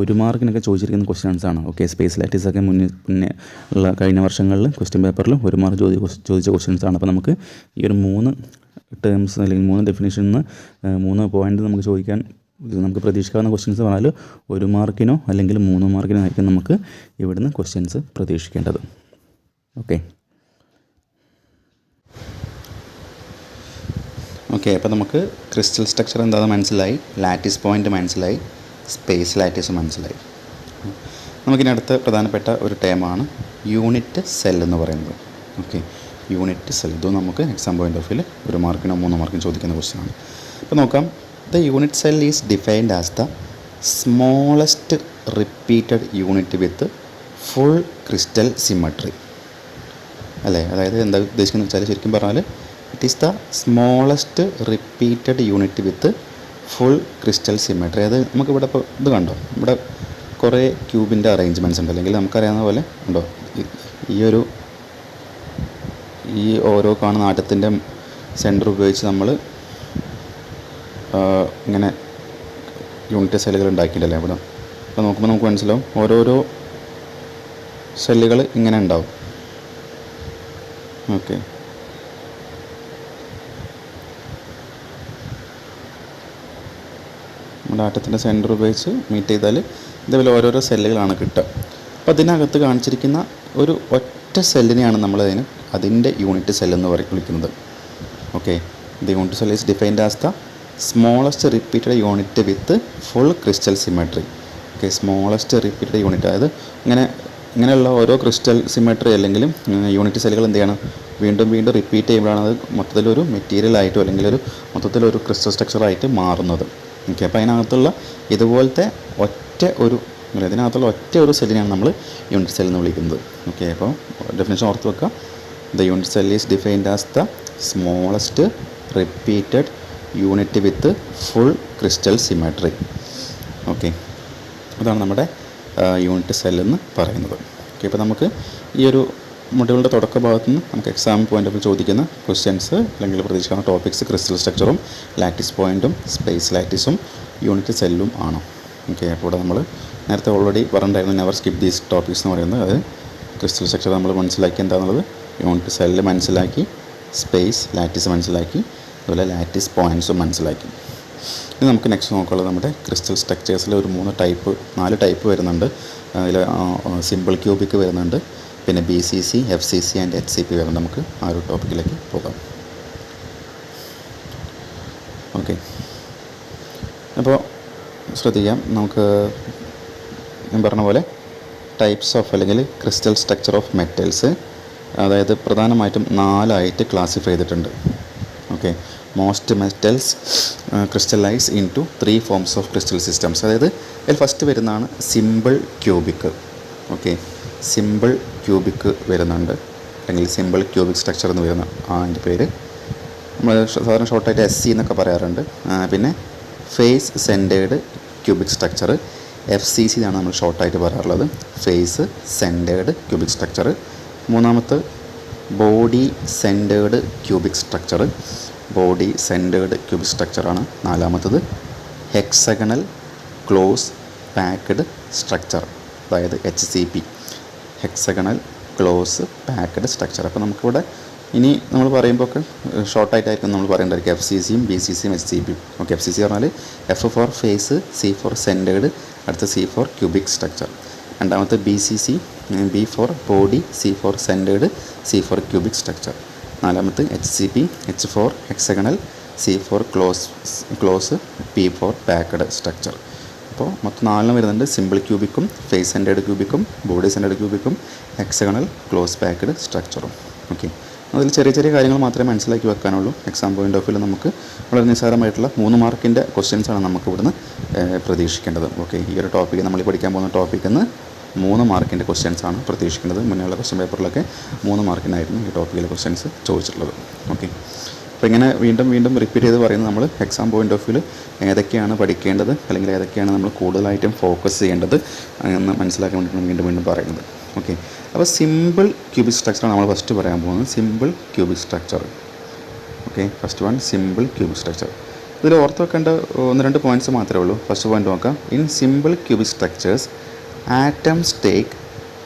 [SPEAKER 1] ഒരു മാർക്കിനൊക്കെ ചോദിച്ചിരിക്കുന്ന ക്വസ്റ്റ്യൻസ് ആണ്. ഓക്കെ സ്പേസ് ലാറ്റിസ് ഒക്കെ മുന്നേ മുന്നേ ഉള്ള കഴിഞ്ഞ വർഷങ്ങളിൽ ക്വസ്റ്റ്യൻ പേപ്പറിൽ ഒരു മാർക്ക് ചോദി ചോദിച്ച ക്വസ്റ്റ്യൻസ് ആണ്. അപ്പോൾ നമുക്ക് ഈ ഒരു മൂന്ന് ടേംസ് അല്ലെങ്കിൽ മൂന്ന് നിന്ന് മൂന്ന് പോയിന്റ് നമുക്ക് ചോദിക്കാൻ നമുക്ക് പ്രതീക്ഷിക്കാവുന്ന ക്വസ്റ്റ്യൻസ് പറഞ്ഞാൽ ഒരു മാർക്കിനോ അല്ലെങ്കിൽ മൂന്ന് മാർക്കിനോ ആയിരിക്കും നമുക്ക് ഇവിടുന്ന് ക്വസ്റ്റ്യൻസ് പ്രതീക്ഷിക്കേണ്ടത്. ഓക്കെ ഓക്കെ അപ്പോൾ നമുക്ക് ക്രിസ്റ്റൽ സ്ട്രക്ചർ എന്താണെന്ന് മനസ്സിലായി. ലാറ്റിസ് പോയിന്റ് മനസ്സിലായി. സ്പേസ് ലാറ്റിസ് മനസ്സിലായി. നമുക്കിനി അടുത്ത പ്രധാനപ്പെട്ട ഒരു ടേമാണ് യൂണിറ്റ് സെൽ എന്ന് പറയുന്നത്. ഓക്കെ യൂണിറ്റ് സെൽ ഇതും നമുക്ക് എക്സാം പോയിന്റ് ഓഫ് ഒരു മാർക്കിനോ മൂന്ന് മാർക്കിനോ ചോദിക്കുന്ന ക്വസ്റ്റ്യൻ ആണ്. അപ്പോൾ നോക്കാം. The unit cell is defined as the smallest repeated unit with full crystal symmetry അല്ലേ? അതായത് എന്താ ഉദ്ദേശിക്കുന്നത് വെച്ചാൽ ശരിക്കും പറഞ്ഞാൽ it is the smallest repeated unit with full crystal symmetry അത് നമുക്കിവിടെ ഇപ്പോൾ ഇത് കണ്ടോ? ഇവിടെ കുറേ ക്യൂബിന്റെ അറേഞ്ച്മെന്റ്സ് ഉണ്ട്. അല്ലെങ്കിൽ നമുക്കറിയാവുന്ന പോലെ ഉണ്ടോ ഈ- ഒരു ഈ ഓരോ കാണുന്ന ആറ്റത്തിന്റെ സെന്റർ ഉപയോഗിച്ച് നമ്മൾ ഇങ്ങനെ യൂണിറ്റ് സെല്ലുകൾ ഉണ്ടാക്കിയിട്ടല്ലേ ഇവിടെ? അപ്പോൾ നോക്കുമ്പോൾ നമുക്ക് മനസ്സിലാവും ഓരോരോ സെല്ലുകൾ ഇങ്ങനെ ഉണ്ടാവും. ഓക്കെ നമ്മുടെ ആറ്റത്തിന്റെ സെന്റർ ഉപയോഗിച്ച് മീറ്റ് ചെയ്താൽ ഇതേപോലെ ഓരോരോ സെല്ലുകളാണ് കിട്ടുക. അപ്പോൾ അതിനകത്ത് കാണിച്ചിരിക്കുന്ന ഒരു ഒറ്റ സെല്ലിനെയാണ് നമ്മൾ അതിന് അതിന്റെ യൂണിറ്റ് സെല്ലെന്ന് പറയും വിളിക്കുന്നത്. Okay the unit cell is defined as the smallest repeated unit with full crystal symmetry okay smallest repeated unit അതായത് ഇങ്ങനെ ഇങ്ങനെയുള്ള ഓരോ ക്രിസ്റ്റൽ സിമെട്രി അല്ലെങ്കിലും യൂണിറ്റ് സെല്ലുകൾ എന്ത് ചെയ്യണം? വീണ്ടും വീണ്ടും റിപ്പീറ്റ് ചെയ്യുമ്പോഴാണ് അത് മൊത്തത്തിലൊരു ആയിട്ടോ അല്ലെങ്കിൽ ഒരു മൊത്തത്തിലൊരു ക്രിസ്റ്റൽ സ്ട്രക്ചറായിട്ട് മാറുന്നത്. ഓക്കെ അപ്പോൾ അതിനകത്തുള്ള ഇതുപോലത്തെ ഒറ്റ ഒരു ഇതിനകത്തുള്ള ഒറ്റ ഒരു സെല്ലിനെയാണ് നമ്മൾ യൂണിറ്റ് സെൽ എന്ന് വിളിക്കുന്നത്. ഓക്കെ അപ്പോൾ ഡെഫിനേഷൻ ഓർത്ത് വെക്കുക. The unit cell is defined as the smallest repeated unit with full crystal symmetry. Okay. അതാണ് നമ്മുടെ യൂണിറ്റ് സെൽ എന്ന് പറയുന്നത്. ഓക്കെ ഇപ്പോൾ നമുക്ക് ഈ ഒരു മൊഡ്യൂളിന്റെ തുടക്ക ഭാഗത്ത് നിന്ന് നമുക്ക് എക്സാം പോയിന്റ് ഓഫ് ചോദിക്കുന്ന ക്വസ്റ്റ്യൻസ് അല്ലെങ്കിൽ പ്രതീക്ഷിക്കുന്ന ടോപ്പിക്സ് ക്രിസ്റ്റൽ സ്ട്രക്ചറും ലാറ്റിസ് പോയിന്റും സ്പേസ് ലാറ്റിസും യൂണിറ്റ് സെല്ലും ആണ്. ഓക്കെ അപ്പോൾ ഇവിടെ നമ്മൾ നേരത്തെ ഓൾറെഡി പറഞ്ഞിട്ടുണ്ടായിരുന്നു നെവർ സ്കിപ്പ് ദീസ് ടോപ്പിക്സ് എന്ന് പറയുന്നത്. അത് ക്രിസ്റ്റൽ സ്ട്രക്ചർ നമ്മൾ മനസ്സിലാക്കി എന്താണെന്നുള്ളത് യൂണിറ്റ് സെല്ല് മനസ്സിലാക്കി സ്പേസ് ലാറ്റിസ് മനസ്സിലാക്കി അതുപോലെ ലാറ്റിസ് പോയിന്റ്സും മനസ്സിലാക്കി. ഇനി നമുക്ക് നെക്സ്റ്റ് നോക്കാനുള്ളത് നമ്മുടെ ക്രിസ്റ്റൽ സ്ട്രക്ചേഴ്സിൽ ഒരു മൂന്ന് ടൈപ്പ് നാല് ടൈപ്പ് വരുന്നുണ്ട്. അതിൽ സിമ്പിൾ ക്യൂബിക്ക് വരുന്നുണ്ട്. പിന്നെ B C C F C C and H C P വരുന്നുണ്ട്. നമുക്ക് ആ ഒരു ടോപ്പിക്കിലേക്ക് പോകാം. ഓക്കെ അപ്പോൾ ശ്രദ്ധിക്കാം. നമുക്ക് ഞാൻ പറഞ്ഞ പോലെ ടൈപ്സ് ഓഫ് അല്ലെങ്കിൽ ക്രിസ്റ്റൽ സ്ട്രക്ചർ ഓഫ് മെറ്റൽസ് അതായത് പ്രധാനമായിട്ടും നാലായിട്ട് ക്ലാസിഫൈ ചെയ്തിട്ടുണ്ട്. Okay. Most metals crystallize into three forms of crystal systems അതായത് അതിൽ ഫസ്റ്റ് വരുന്നതാണ് simple cubic okay. Simple cubic വരുന്നുണ്ട്. അല്ലെങ്കിൽ സിമ്പിൾ ക്യൂബിക് സ്ട്രക്ചർ എന്ന് വരുന്ന ആ അതിന്റെ പേര്. നമ്മൾ സാധാരണ ഷോർട്ടായിട്ട് എസ് സി എന്നൊക്കെ പറയാറുണ്ട്. പിന്നെ face centred cubic structure F C C എന്നാണ് നമ്മൾ ഷോർട്ടായിട്ട് പറയാറുള്ളത്. ഫേസ് സെന്റേഡ് ക്യൂബിക് സ്ട്രക്ചർ മൂന്നാമത്തെ body centred cubic structure body centred cube സ്ട്രക്ചറാണ് നാലാമത്തത് ഹെക്സഗണൽ ക്ലോസ് പാക്ക്ഡ് സ്ട്രക്ചർ അതായത് H C P hexagonal close packed structure അപ്പോൾ നമുക്കിവിടെ ഇനി നമ്മൾ പറയുമ്പോൾ ഒക്കെ ഷോർട്ടായിട്ടായിരിക്കും നമ്മൾ പറയേണ്ടതായിരിക്കും എഫ് സി സിയും ബി സി സിയും എച്ച് സി പിയും ഓക്കെ എഫ് സി സി പറഞ്ഞാൽ F for face C for centred അടുത്ത സി ഫോർ ക്യൂബിക് സ്ട്രക്ചർ രണ്ടാമത്തെ B C C B for body C for centred C for cubic structure നാലാമത്തെ H C P H for hexagonal C for close close P for packed structure അപ്പോൾ മൊത്തം നാലെണ്ണം വരുന്നുണ്ട്. Simple ക്യൂബിക്കും face centred ക്യൂബിക്കും body centred ക്യൂബിക്കും hexagonal close packed സ്ട്രക്ചറും okay അതിൽ ചെറിയ ചെറിയ കാര്യങ്ങൾ മാത്രമേ മനസ്സിലാക്കി വെക്കാനുള്ളൂ. എക്സാം പോയിന്റ് ഓഫ് വ്യൂ നമുക്ക് വളരെ നിസ്സാരമായിട്ടുള്ള മൂന്ന് മാർക്കിന്റെ ക്വസ്റ്റ്യൻസാണ് നമുക്ക് ഇവിടുന്ന് പ്രതീക്ഷിക്കേണ്ടത്. ഓക്കെ ഈ ഒരു ടോപ്പിക്ക് നമ്മൾ പഠിക്കാൻ പോകുന്ന ടോപ്പിക്കിൽ നിന്ന് മൂന്ന് മാർക്കിന്റെ ക്വസ്റ്റ്യൻസ് ആണ് പ്രതീക്ഷിക്കുന്നത്. മുന്നേയുള്ള ക്വസ്റ്റ്യൻ പേപ്പറിലൊക്കെ മൂന്ന് മാർക്കിനായിരുന്നു ഈ ടോപ്പിക്കിലെ ക്വസ്റ്റ്യൻസ് ചോദിച്ചിട്ടുള്ളത്. ഓക്കെ അപ്പോൾ ഇങ്ങനെ വീണ്ടും വീണ്ടും റിപ്പീറ്റ് ചെയ്ത് പറയുന്നത് നമ്മൾ എക്സാം പോയിന്റ് ഓഫ് വ്യൂവിൽ ഏതൊക്കെയാണ് പഠിക്കേണ്ടത്? അല്ലെങ്കിൽ ഏതൊക്കെയാണ് നമ്മൾ കൂടുതലായിട്ടും ഫോക്കസ് ചെയ്യേണ്ടത്? എന്ന് മനസ്സിലാക്കാൻ വേണ്ടിയിട്ടാണ് വീണ്ടും വീണ്ടും പറയുന്നത്. ഓക്കെ അപ്പോൾ സിമ്പിൾ ക്യൂബിക് സ്ട്രക്ചറാണ് നമ്മൾ ഫസ്റ്റ് പറയാൻ പോകുന്നത്. Simple cubic structure okay first one simple cubic structure ഇതിൽ ഓർത്ത് വെക്കേണ്ട ഒന്ന് രണ്ട് പോയിന്റ്സ് മാത്രമേ ഉള്ളൂ. ഫസ്റ്റ് പോയിന്റ് നോക്കാം. In simple cubic structures atoms take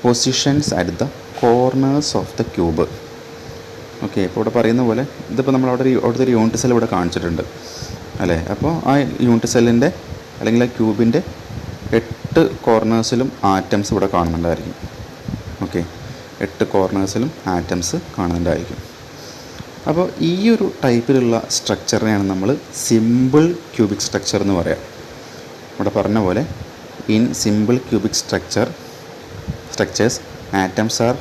[SPEAKER 1] positions at the corners of the cube okay ഇപ്പോൾ ഇവിടെ പറയുന്ന പോലെ ഇതിപ്പോൾ നമ്മൾ അവിടെ അവിടുത്തെ ഒരു യൂണിറ്റ് സെൽ ഇവിടെ കാണിച്ചിട്ടുണ്ട്. അല്ലേ? അപ്പോൾ ആ യൂണിറ്റ് സെല്ലിന്റെ അല്ലെങ്കിൽ ആ ക്യൂബിന്റെ എട്ട് കോർണേഴ്സിലും ആറ്റംസ് ഇവിടെ കാണുന്നുണ്ടായിരിക്കും. ഓക്കെ എട്ട് കോർണേഴ്സിലും ആറ്റംസ് കാണുന്നുണ്ടായിരിക്കും. അപ്പോൾ ഈ ഒരു ടൈപ്പിലുള്ള സ്ട്രക്ചറിനെയാണ് നമ്മൾ സിമ്പിൾ ക്യൂബിക് സ്ട്രക്ചർ എന്ന് പറയാം. ഇവിടെ പറഞ്ഞ പോലെ in simple cubic structure structures atoms are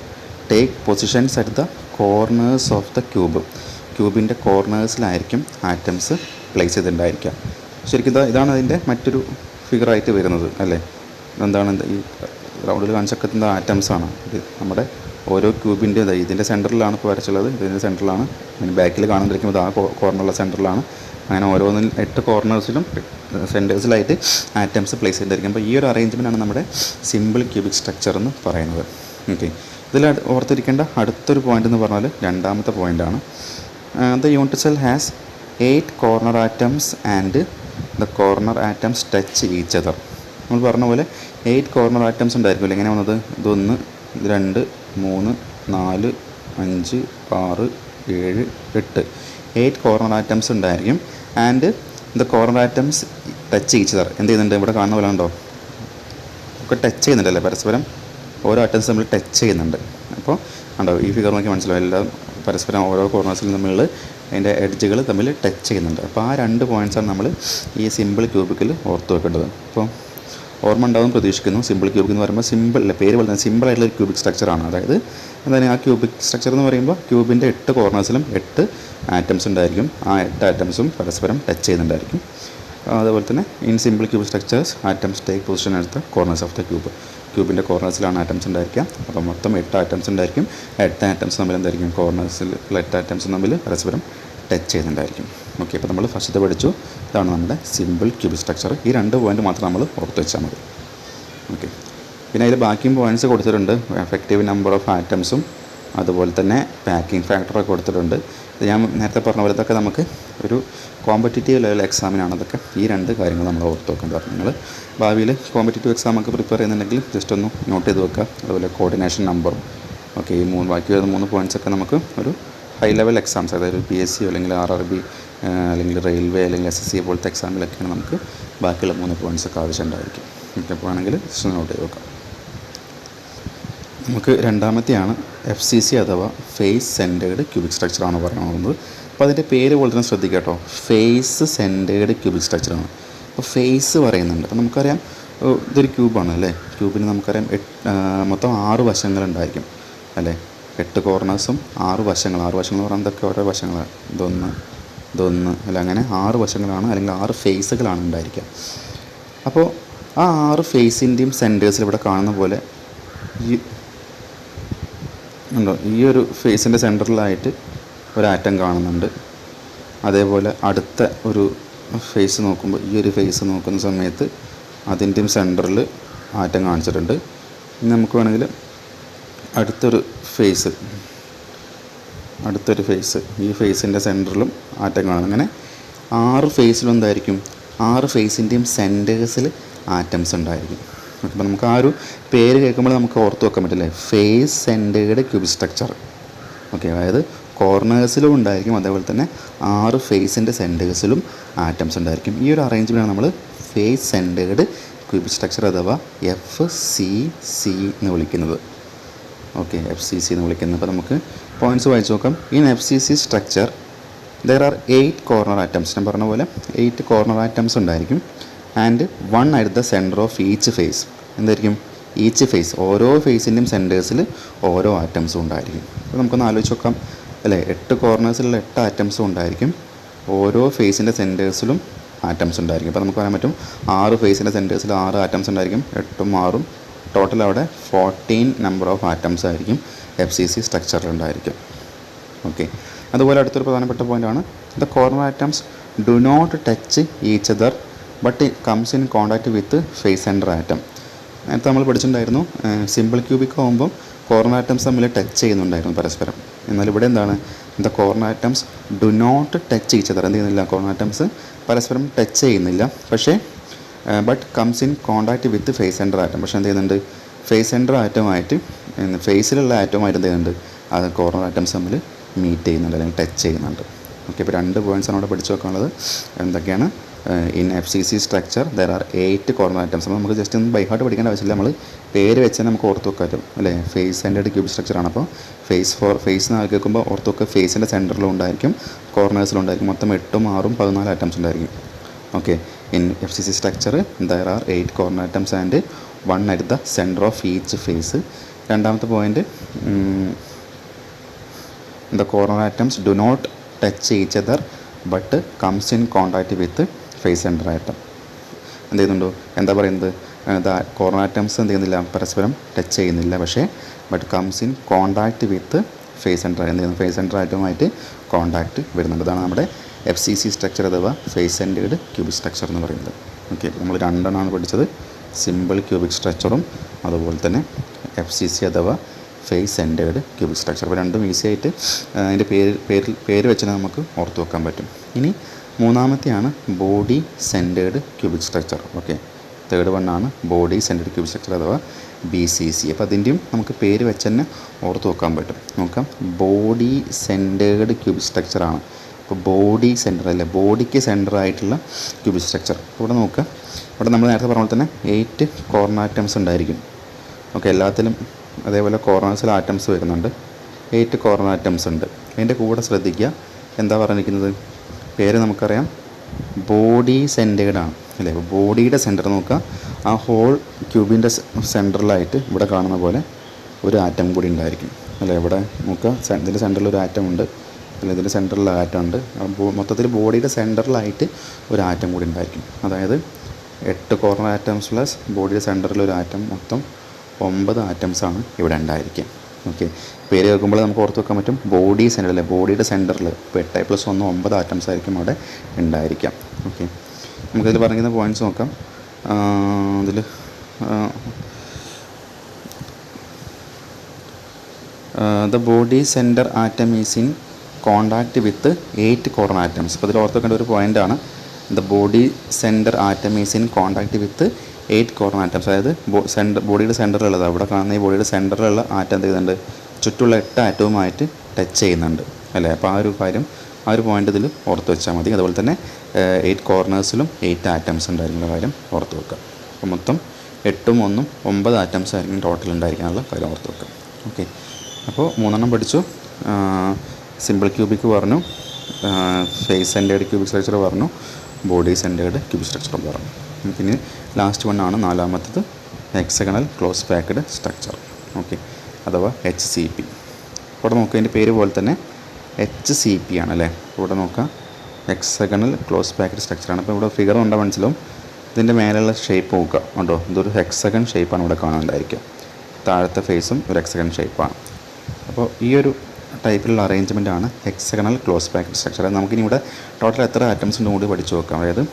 [SPEAKER 1] take positions at the corners of the cube ക്യൂബിന്റെ കോർണേഴ്സിലായിരിക്കും ആറ്റംസ് പ്ലേസ് ചെയ്തിട്ടുണ്ടായിരിക്കുക. ശരിക്കും ഇതാ ഇതാണ് അതിന്റെ മറ്റൊരു ഫിഗറായിട്ട് വരുന്നത് അല്ലേ? എന്താണ് ഈ റൗണ്ടിൽ കാണിച്ചൊക്കെ ആറ്റംസ് ആണ്. ഇത് നമ്മുടെ ഓരോ ക്യൂബിന്റെ ഇതിന്റെ സെന്ററിലാണ് ഇപ്പോൾ വരച്ചുള്ളത്. ഇതിന്റെ സെന്ററിലാണ് അതിന് ബാക്കിൽ കാണുന്നിരിക്കുന്നത് ആ കോർണറുള്ള സെന്ററിലാണ് അങ്ങനെ ഓരോന്നിൽ എട്ട് കോർണേഴ്സിലും സെന്റേഴ്സിലായിട്ട് ആറ്റംസ് പ്ലേസ് ചെയ്തിരിക്കും. അപ്പോൾ ഈ ഒരു അറേഞ്ച്മെന്റാണ് നമ്മുടെ സിമ്പിൾ ക്യൂബിക് സ്ട്രക്ചർ എന്ന് പറയുന്നത്. ഓക്കെ ഇതിൽ ഓർത്തിരിക്കേണ്ട അടുത്തൊരു പോയിന്റ് എന്ന് പറഞ്ഞാൽ രണ്ടാമത്തെ പോയിന്റാണ് the unit cell has eight corner atoms and the corner atoms touch each other നമ്മൾ പറഞ്ഞ പോലെ എയ്റ്റ് കോർണർ ആറ്റംസ് ഉണ്ടായിരിക്കുമല്ലോ. എങ്ങനെ വന്നത്? ഇതൊന്ന് ഇത് രണ്ട് മൂന്ന് നാല് അഞ്ച് ആറ് ഏഴ് എട്ട്. എയ്റ്റ് കോർണർ ആറ്റംസ് ഉണ്ടായിരിക്കും. And the corner atoms touch each other എന്ത് ചെയ്യുന്നുണ്ട്? ഇവിടെ കാണുന്ന പോലെ ഉണ്ടോ? ഒക്കെ ടച്ച് ചെയ്യുന്നുണ്ടല്ലേ പരസ്പരം? ഓരോ ആറ്റംസ് നമ്മൾ ടച്ച് ചെയ്യുന്നുണ്ട്. അപ്പോൾ ഉണ്ടോ ഈ ഫിഗർ നോക്കി മനസ്സിലാവും എല്ലാം പരസ്പരം ഓരോ കോർണേഴ്സിലും തമ്മിൽ അതിന്റെ എഡ്ജുകൾ തമ്മിൽ ടച്ച് ചെയ്യുന്നുണ്ട്. അപ്പോൾ ആ രണ്ട് പോയിന്റ്സാണ് നമ്മൾ ഈ സിമ്പിൾ ക്യൂബിക്കിൽ ഓർത്ത് വെക്കേണ്ടത്. അപ്പോൾ ഓർമ്മ ഉണ്ടാവും പ്രതീക്ഷിക്കുന്നു. സിമ്പിൾ ക്യൂബിക് എന്ന് പറയുമ്പോൾ സിമ്പിൾ അല്ല പേര് പോലെ തന്നെ സിമ്പിൾ ആയിട്ടുള്ള ഒരു ക്യൂബിക് സ്ട്രക്ചറാണ് അതായത് എന്താണ് ആ ക്യൂബിക് സ്ട്രക്ചർ എന്ന് പറയുമ്പോൾ ക്യൂബിന്റെ എട്ട് കോർണേഴ്സിലും എട്ട് ആറ്റംസ് ഉണ്ടായിരിക്കും. ആ എട്ട് ആറ്റംസും പരസ്പരം ടച്ച് ചെയ്യുന്നുണ്ടായിരിക്കും. അതുപോലെ തന്നെ in simple cube structures atoms take position എടുത്ത കോർണേഴ്സ് ഓഫ് ദ ക്യൂബ് ക്യൂബിന്റെ കോർണേഴ്സിലാണ് ആറ്റംസ് ഉണ്ടായിരിക്കുക. അപ്പോൾ മൊത്തം എട്ട് ആറ്റംസ് ഉണ്ടായിരിക്കും. എട്ട് ആറ്റംസ് തമ്മിൽ എന്തായിരിക്കും? കോർണേഴ്സിൽ എട്ട് ആറ്റംസ് തമ്മിൽ പരസ്പരം ടച്ച് ചെയ്യുന്നുണ്ടായിരിക്കും. ഓക്കെ അപ്പോൾ നമ്മൾ ഫസ്റ്റത്തെ പഠിച്ചു. ഇതാണ് നമ്മുടെ സിമ്പിൾ ക്യൂബ് സ്ട്രക്ചർ ഈ രണ്ട് പോയിന്റ് മാത്രം നമ്മൾ ഓർത്ത് വെച്ചാൽ മതി. ഓക്കെ പിന്നെ അതിൽ ബാക്കിയും പോയിന്റ്സ് കൊടുത്തിട്ടുണ്ട്. എഫക്റ്റീവ് നമ്പർ ഓഫ് ആറ്റംസും അതുപോലെ തന്നെ പാക്കിംഗ് ഫാക്ടറൊക്കെ കൊടുത്തിട്ടുണ്ട്. ഇത് ഞാൻ നേരത്തെ പറഞ്ഞ പോലെ ഇതൊക്കെ നമുക്ക് ഒരു കോമ്പറ്റേറ്റീവ് ലെവൽ എക്സാമിനാണ് അതൊക്കെ ഈ രണ്ട് കാര്യങ്ങൾ നമ്മൾ ഓർത്ത് വെക്കേണ്ടത് നിങ്ങൾ ഭാവിയിൽ കോമ്പറ്റേറ്റീവ് എക്സാം ഒക്കെ പ്രിപ്പയർ ചെയ്യുന്നുണ്ടെങ്കിൽ ജസ്റ്റ് ഒന്ന് നോട്ട് ചെയ്ത് വെക്കുക. അതുപോലെ കോർഡിനേഷൻ നമ്പറും ഓക്കെ ഈ മൂന്ന് ബാക്കി വരുന്ന മൂന്ന് പോയിന്റ്സൊക്കെ നമുക്ക് ഒരു ഹൈ ലെവൽ എക്സാംസ് അതായത് പി എസ് സി അല്ലെങ്കിൽ ആർ ആർ ബി അല്ലെങ്കിൽ റെയിൽവേ അല്ലെങ്കിൽ എസ് എസ് സി പോലത്തെ എക്സാമിലൊക്കെയാണ് നമുക്ക് ബാക്കിയുള്ള മൂന്ന് പോയിന്റ്സ് ഒക്കെ ആവശ്യമുണ്ടായിരിക്കും. ഓക്കെ അപ്പോൾ ആണെങ്കിൽ നോട്ട് ചെയ്ത് വെക്കാം നമുക്ക് രണ്ടാമത്തെയാണ് എഫ് സി സി അഥവാ ഫേസ് സെന്റേഡ് ക്യൂബിക് സ്ട്രക്ചറാണ് പറയുന്നത് അപ്പോൾ അതിന്റെ പേര് പോലെ തന്നെ ശ്രദ്ധിക്കുക കേട്ടോ. ഫേസ് സെന്റേഡ് ക്യൂബിക് സ്ട്രക്ചറാണ് അപ്പോൾ ഫേസ് പറയുന്നുണ്ട്. അപ്പോൾ നമുക്കറിയാം ഇതൊരു ക്യൂബാണ് അല്ലേ? ക്യൂബിന് നമുക്കറിയാം മൊത്തം ആറ് വശങ്ങളുണ്ടായിരിക്കും അല്ലേ? എട്ട് കോർണേഴ്സും ആറ് വശങ്ങൾ. ആറ് വശങ്ങൾ എന്ന് പറയുന്നത് ഇതൊക്കെ ഓരോ വശങ്ങളാണ്. ഇതൊന്ന് ഇതൊന്ന് അല്ല അങ്ങനെ ആറ് വശങ്ങളാണ് അല്ലെങ്കിൽ ആറ് ഫേസുകളാണ് ഉണ്ടായിരിക്കുക. അപ്പോൾ ആ ആറ് ഫേസിന്റെയും സെന്റേഴ്സിൽ ഇവിടെ കാണുന്ന പോലെ ഈ ഉണ്ടോ? ഈ ഒരു ഫേസിന്റെ സെന്ററിലായിട്ട് ഒരാറ്റം കാണുന്നുണ്ട്. അതേപോലെ അടുത്ത ഒരു ഫേസ് നോക്കുമ്പോൾ ഈ ഒരു ഫേസ് നോക്കുന്ന സമയത്ത് അതിന്റെയും സെന്ററിൽ ആറ്റം കാണിച്ചിട്ടുണ്ട്. ഇനി നമുക്ക് വേണമെങ്കിൽ അടുത്തൊരു ഫേസ് അടുത്തൊരു ഫേസ് ഈ ഫേസിന്റെ സെന്ററിലും ആറ്റം കാണും അങ്ങനെ ആറ് ഫേസിലും എന്തായിരിക്കും? ആറ് ഫേസിന്റെയും സെന്റേഴ്സിൽ ആറ്റംസ് ഉണ്ടായിരിക്കും. അപ്പോൾ നമുക്ക് ആ ഒരു പേര് കേൾക്കുമ്പോൾ നമുക്ക് ഓർത്ത് വെക്കാൻ പറ്റില്ലേ? Face centred cube structure okay അതായത് കോർണേഴ്സിലും ഉണ്ടായിരിക്കും. അതേപോലെ തന്നെ ആറ് ഫേസിന്റെ സെന്റേഴ്സിലും ആറ്റംസ് ഉണ്ടായിരിക്കും. ഈ ഒരു അറേഞ്ച്മെന്റാണ് നമ്മൾ ഫേസ് സെന്റേർഡ് ക്യൂബ് സ്ട്രക്ചർ അഥവാ എഫ് സി സി എന്ന് വിളിക്കുന്നത്. ഓക്കെ എഫ് സി സി എന്ന് വിളിക്കുന്നത്. അപ്പോൾ നമുക്ക് പോയിന്റ്സ് വായിച്ച് നോക്കാം. In F C C structure there are eight corner atoms ഞാൻ പറഞ്ഞ പോലെ എയ്റ്റ് കോർണർ ആറ്റംസ് ഉണ്ടായിരിക്കും. And one at the centre of each face എന്തായിരിക്കും? ഈച്ച് ഫേസ് ഓരോ ഫേസിന്റെയും സെന്റേഴ്സിൽ ഓരോ ആറ്റംസും ഉണ്ടായിരിക്കും. അപ്പോൾ നമുക്കൊന്ന് ആലോചിച്ച് നോക്കാം. അല്ലേ? എട്ട് കോർണേഴ്സിലുള്ള എട്ട് ആറ്റംസും ഉണ്ടായിരിക്കും. ഓരോ ഫേസിന്റെ സെന്റേഴ്സിലും ആറ്റംസ് ഉണ്ടായിരിക്കും. അപ്പോൾ നമുക്ക് പറയാൻ പറ്റും ആറ് ഫേസിന്റെ സെന്റേഴ്സിൽ ആറ് ആറ്റംസ് ഉണ്ടായിരിക്കും. എട്ടും ആറും. ടോട്ടൽ അവിടെ ഫോർട്ടീൻ നമ്പർ ഓഫ് ആറ്റംസ് ആയിരിക്കും. എഫ് സി സി സ്ട്രക്ചറിലുണ്ടായിരിക്കും ഓക്കെ അതുപോലെ അടുത്തൊരു പ്രധാനപ്പെട്ട പോയിന്റാണ് the corner atoms do not touch each other but comes in contact with face centre atom നേരത്തെ നമ്മൾ പഠിച്ചിട്ടുണ്ടായിരുന്നു സിമ്പിൾ ക്യൂബിക് ആകുമ്പോൾ കോർണർ ആറ്റംസ് തമ്മിൽ ടച്ച് ചെയ്യുന്നുണ്ടായിരുന്നു പരസ്പരം. എന്നാൽ ഇവിടെ എന്താണ്? The corner atoms do not touch each other എന്ത് ചെയ്യുന്നില്ല? കോർണർ ആറ്റംസ് പരസ്പരം ടച്ച് ചെയ്യുന്നില്ല. പക്ഷേ but comes in contact with face centre atom പക്ഷേ എന്ത് ചെയ്യുന്നുണ്ട്? ഫേസ് സെന്റർ ആറ്റമായിട്ട് ഫേസിലുള്ള ആറ്റമായിട്ട് എന്ത് ചെയ്യുന്നുണ്ട്? അത് കോർണർ ആറ്റംസ് തമ്മിൽ മീറ്റ് ചെയ്യുന്നുണ്ട് അല്ലെങ്കിൽ ടച്ച് ചെയ്യുന്നുണ്ട്. ഓക്കെ ഇപ്പോൾ രണ്ട് പോയിന്റ്സാണ് അവിടെ പഠിച്ചു വെക്കാനുള്ളത്. എന്തൊക്കെയാണ്? In F C C structure there are eight corner atoms അപ്പോൾ നമുക്ക് ജസ്റ്റ് ഒന്ന് ബൈഹാർട്ട് പഠിക്കേണ്ട ആവശ്യമില്ല. നമ്മൾ പേര് വെച്ചാൽ നമുക്ക് ഓർത്ത് വെക്കാറ്റും അല്ലേ? ഫേസ് സെന്റർ ക്യൂബ് സ്ട്രക്ചറാണ് അപ്പോൾ ഫേസ് ഫോർ ഫേസ് എന്ന് കേൾക്കുമ്പോൾ ഓർത്ത് വെക്കുക ഫേസിന്റെ സെന്ററിലും ഉണ്ടായിരിക്കും കോർണേഴ്സിലും ഉണ്ടായിരിക്കും. മൊത്തം എട്ടും ആറും പതിനാല് ഐറ്റംസ് ഉണ്ടായിരിക്കും. Okay in F C C structure there are eight corner items and one at the centre of each face. രണ്ടാമത്തെ point the corner atoms do not touch each other but comes in contact with face centre atom. എന്ത് ചെയ്യുന്നുണ്ടോ? എന്താ പറയുന്നത്? Corner atoms എന്ത് ചെയ്യുന്നില്ല? പരസ്പരം touch ചെയ്യുന്നില്ല. പക്ഷേ but comes in contact with face centre എന്ത് ചെയ്യുന്നു? ഫേസ് സെന്റർ ആറ്റവുമായിട്ട് കോണ്ടാക്ട് വരുന്നുണ്ട്. അതാണ് നമ്മുടെ എഫ് സി സി സ്ട്രക്ചർ അഥവാ ഫേസ് സെന്റേഡ് ക്യൂബിക് സ്ട്രക്ചർ എന്ന് പറയുന്നത്. ഓക്കെ നമ്മൾ രണ്ടെണ്ണമാണ് പഠിച്ചത്. സിമ്പിൾ ക്യൂബിക് സ്ട്രക്ചറും അതുപോലെ തന്നെ എഫ് സി സി അഥവാ ഫേസ് സെന്റേഡ് ക്യൂബിക് സ്ട്രക്ചർ. അപ്പോൾ രണ്ടും ഈസി ആയിട്ട് അതിന്റെ പേര് പേരിൽ പേര് വെച്ച് തന്നെ നമുക്ക് ഓർത്ത് വെക്കാൻ പറ്റും. ഇനി മൂന്നാമത്തെയാണ് body centred cubic structure. Okay. Third one ആണ് ബോഡി സെന്റേഡ് ക്യൂബിക് സ്ട്രക്ചർ അഥവാ ബി സി സി അപ്പോൾ അതിന്റെയും നമുക്ക് പേര് വെച്ച് തന്നെ ഓർത്ത് വെക്കാൻ പറ്റും. നോക്കാം. ബോഡി സെന്റേഡ് ക്യൂബിക് സ്ട്രക്ചറാണ് അപ്പോൾ ബോഡി സെന്റർ അല്ലേ? ബോഡിക്ക് സെന്റർ ആയിട്ടുള്ള ക്യൂബിക് സ്ട്രക്ചർ. ഇവിടെ നോക്കുക ഇവിടെ നമ്മൾ നേരത്തെ പറഞ്ഞ പോലെ തന്നെ എയ്റ്റ് കോർണർ ആറ്റംസ് ഉണ്ടായിരിക്കും. ഓക്കെ എല്ലാത്തിലും അതേപോലെ കോർണേഴ്സിൽ ആറ്റംസ് വരുന്നുണ്ട്. എയ്റ്റ് കോർണർ ആറ്റംസ് ഉണ്ട്. അതിന്റെ കൂടെ ശ്രദ്ധിക്കുക. എന്താ പറഞ്ഞിരിക്കുന്നത്? പേര് നമുക്കറിയാം. ബോഡി സെന്റേഡ് ആണ്. അല്ലേ? ബോഡിയുടെ സെന്റർ നോക്കുക. ആ ഹോൾ ക്യൂബിന്റെ സെന്ററിലായിട്ട് ഇവിടെ കാണുന്ന പോലെ ഒരു ആറ്റം കൂടി ഉണ്ടായിരിക്കും. അല്ലേ? ഇവിടെ നോക്കുക. ഇതിന്റെ സെന്ററിൽ ഒരു ആറ്റം ഉണ്ട്. അല്ല? ഇതിന്റെ സെന്ററിൽ ആറ്റം ഉണ്ട്. മൊത്തത്തിൽ ബോഡിയുടെ സെന്ററിലായിട്ട് ഒരു ആറ്റം കൂടി ഉണ്ടായിരിക്കും. അതായത് എട്ട് കോർണർ ആറ്റംസ് പ്ലസ് ബോഡിയുടെ സെന്ററിൽ ഒരു ആറ്റം മൊത്തം ഒമ്പത് ആണ് ഇവിടെ ഉണ്ടായിരിക്കുക. ഓക്കെ പേര് കേൾക്കുമ്പോൾ നമുക്ക് ഓർത്ത് വെക്കാൻ പറ്റും ബോഡി സെന്റർ അല്ലെ ബോഡിയുടെ സെന്ററിൽ ഇപ്പോൾ എട്ട് പ്ലസ് ഒന്ന് ഒമ്പത് ആറ്റംസ് ആയിരിക്കും അവിടെ ഉണ്ടായിരിക്കാം ഓക്കെ നമുക്കിതിൽ പറയുന്ന പോയിന്റ്സ് നോക്കാം. അതിൽ the body centre atom is in contact with eight corner atoms അപ്പോൾ ഇതിൽ ഓർത്ത് വെക്കേണ്ട ഒരു പോയിന്റാണ് the body centre atom is in contact with eight corner atoms അതായത് സെന്റർ ബോഡിയുടെ സെന്ററിലുള്ളത് അവിടെ കാണുന്ന ഈ ബോഡിയുടെ സെന്ററിലുള്ള ആറ്റം എന്ത് ചെയ്യുന്നുണ്ട്? ചുറ്റുള്ള എട്ട് ആറ്റവുമായിട്ട് ടച്ച് ചെയ്യുന്നുണ്ട്. അല്ലേ? അപ്പോൾ ആ ഒരു കാര്യം ആ ഒരു പോയിന്റ് ഇതിൽ ഓർത്ത് വെച്ചാൽ മതി. അതുപോലെ തന്നെ എയ്റ്റ് കോർണേഴ്സിലും എയ്റ്റ് ആറ്റംസ് ഉണ്ടായിരിക്കുന്ന കാര്യം ഓർത്ത് വെക്കുക. അപ്പോൾ മൊത്തം എട്ടും ഒന്നും ഒമ്പത് ആറ്റംസ് ആയിരിക്കും ടോട്ടൽ ഉണ്ടായിരിക്കാനുള്ള കാര്യം ഓർത്ത് വെക്കുക. ഓക്കെ. അപ്പോൾ മൂന്നെണ്ണം പഠിച്ചു. സിമ്പിൾ ക്യൂബിക്ക് പറഞ്ഞു. ഫേസ് സെന്റേഡ് ക്യൂബിക് സ്ട്രക്ചർ പറഞ്ഞു. ബോഡി സെന്റേഡ് ക്യൂബിക് സ്ട്രക്ചറും പറയും പിന്നെ ലാസ്റ്റ് വൺ ആണ് നാലാമത്തത് hexagonal close packed structure okay അഥവാ എച്ച് സി പി ഇവിടെ നോക്കുക അതിന്റെ പേര് പോലെ തന്നെ എച്ച് സി പി ആണ് അല്ലേ? ഇവിടെ നോക്കുക ഹെക്സഗണൽ ക്ലോസ് പാക്ക്ഡ് സ്ട്രക്ചറാണ് അപ്പോൾ ഇവിടെ ഫിഗർ ഉണ്ടോ മനസ്സിലും ഇതിന്റെ മേലുള്ള ഷേപ്പ് നോക്കുക. ഉണ്ടോ ഇതൊരു ഹെക്സഗൺ ഷേപ്പാണ് ഇവിടെ കാണാനുണ്ടായിരിക്കുക താഴത്തെ ഫേസും ഒരു ഹെക്സഗൺ ഷേപ്പാണ് അപ്പോൾ ഈ ഒരു ടൈപ്പിലുള്ള അറേഞ്ച്മെന്റ് ആണ് ഹെക്സഗണൽ ക്ലോസ് പാക്കറ്റ് സ്ട്രക്ചർ നമുക്കിനി ഇവിടെ ടോട്ടൽ എത്ര ആറ്റംസ് ഉണ്ട് കൂടി പഠിച്ചു നോക്കാം. അതായത്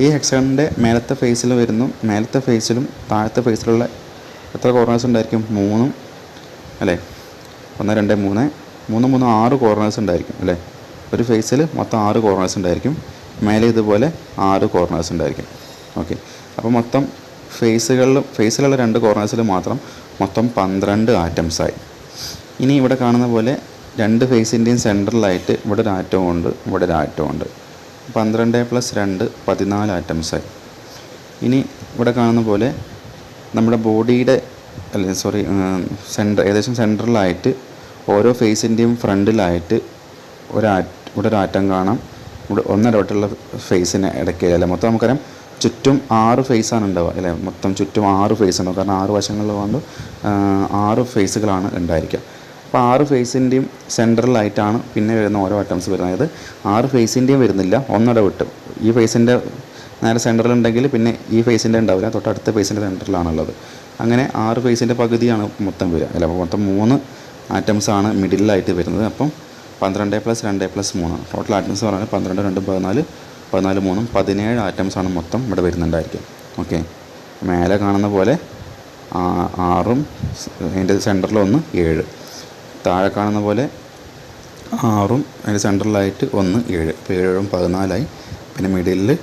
[SPEAKER 1] ഈ ഹെക്സഗണിന്റെ മേലത്തെ ഫേസിൽ വരുന്നു മേലത്തെ ഫേസിലും താഴത്തെ ഫേസിലുള്ള എത്ര കോർണേഴ്സ് ഉണ്ടായിരിക്കും? മൂന്നും അല്ലേ? ഒന്ന് രണ്ട് മൂന്ന്. മൂന്ന് മൂന്ന് ആറ് കോർണേഴ്സ് ഉണ്ടായിരിക്കും അല്ലേ? ഒരു ഫേസിൽ മൊത്തം ആറ് കോർണേഴ്സ് ഉണ്ടായിരിക്കും. മേലെ ഇതുപോലെ ആറ് കോർണേഴ്സ് ഉണ്ടായിരിക്കും. ഓക്കെ അപ്പോൾ മൊത്തം ഫേസുകളിലും ഫേസിലുള്ള രണ്ട് കോർണേഴ്സിൽ മാത്രം മൊത്തം പന്ത്രണ്ട് ആറ്റംസായി ഇനി ഇവിടെ കാണുന്ന പോലെ രണ്ട് ഫേസിന്റെയും സെന്ററിലായിട്ട് ഇവിടെ ഒരു ആറ്റവും ഉണ്ട് ഇവിടെ ഒരു ആറ്റവും ഉണ്ട്. പന്ത്രണ്ട് പ്ലസ് രണ്ട് പതിനാല് ആറ്റംസായി ഇനി ഇവിടെ കാണുന്ന പോലെ നമ്മുടെ ബോഡിയുടെ അല്ല സോറി സെന്റർ ഏകദേശം സെന്ററിലായിട്ട് ഓരോ ഫേസിന്റെയും ഫ്രണ്ടിലായിട്ട് ഒരു ഇവിടെ ഒരു ആറ്റം കാണാം. ഇവിടെ ഒന്നിടവട്ടുള്ള ഫേസിന് ഇടയ്ക്ക് അല്ലേ മൊത്തം നമുക്കറിയാം ചുറ്റും ആറ് ഫേസാണ് ഉണ്ടാവുക. അല്ലേ മൊത്തം ചുറ്റും ആറ് ഫേസ് ഉണ്ടാവും കാരണം ആറ് വശങ്ങളിൽ കൊണ്ട് ആറ് ഫേസുകളാണ് ഉണ്ടായിരിക്കുക. അപ്പോൾ ആറ് ഫേസിന്റെയും സെന്ററിലായിട്ടാണ് പിന്നെ വരുന്ന ഓരോ അറ്റംസ് വരുന്നത്. അതായത് ആറ് ഫേസിന്റെയും വരുന്നില്ല ഒന്നിടവിട്ട് ഈ ഫേസിന്റെ നേരെ സെന്ററിലുണ്ടെങ്കിൽ പിന്നെ ഈ ഫേസിന്റെ ഉണ്ടാവില്ല തൊട്ടടുത്ത ഫേസിന്റെ സെന്ററിലാണുള്ളത് അങ്ങനെ ആറ് ഫേസിന്റെ പകുതിയാണ് മൊത്തം വരിക. അല്ല? അപ്പോൾ മൊത്തം മൂന്ന് ആറ്റംസ് ആണ് മിഡിലായിട്ട് വരുന്നത്. അപ്പം പന്ത്രണ്ട് പ്ലസ് രണ്ട് പ്ലസ് മൂന്ന്. ടോട്ടൽ ആറ്റംസ് പറഞ്ഞാൽ പന്ത്രണ്ട് രണ്ട് പതിനാല് പതിനാല് മൂന്നും പതിനേഴ് ആറ്റംസ് ആണ് മൊത്തം ഇവിടെ വരുന്നുണ്ടായിരിക്കും. ഓക്കെ? മേലെ കാണുന്ന പോലെ ആറും അതിന്റെ സെന്ററിൽ ഒന്ന് ഏഴ്. താഴെ കാണുന്ന പോലെ ആറും അതിന്റെ സെന്ററിലായിട്ട് ഒന്ന് ഏഴ്. ഇപ്പോൾ ഏഴും പതിനാലായി. പിന്നെ മിഡിലിൽ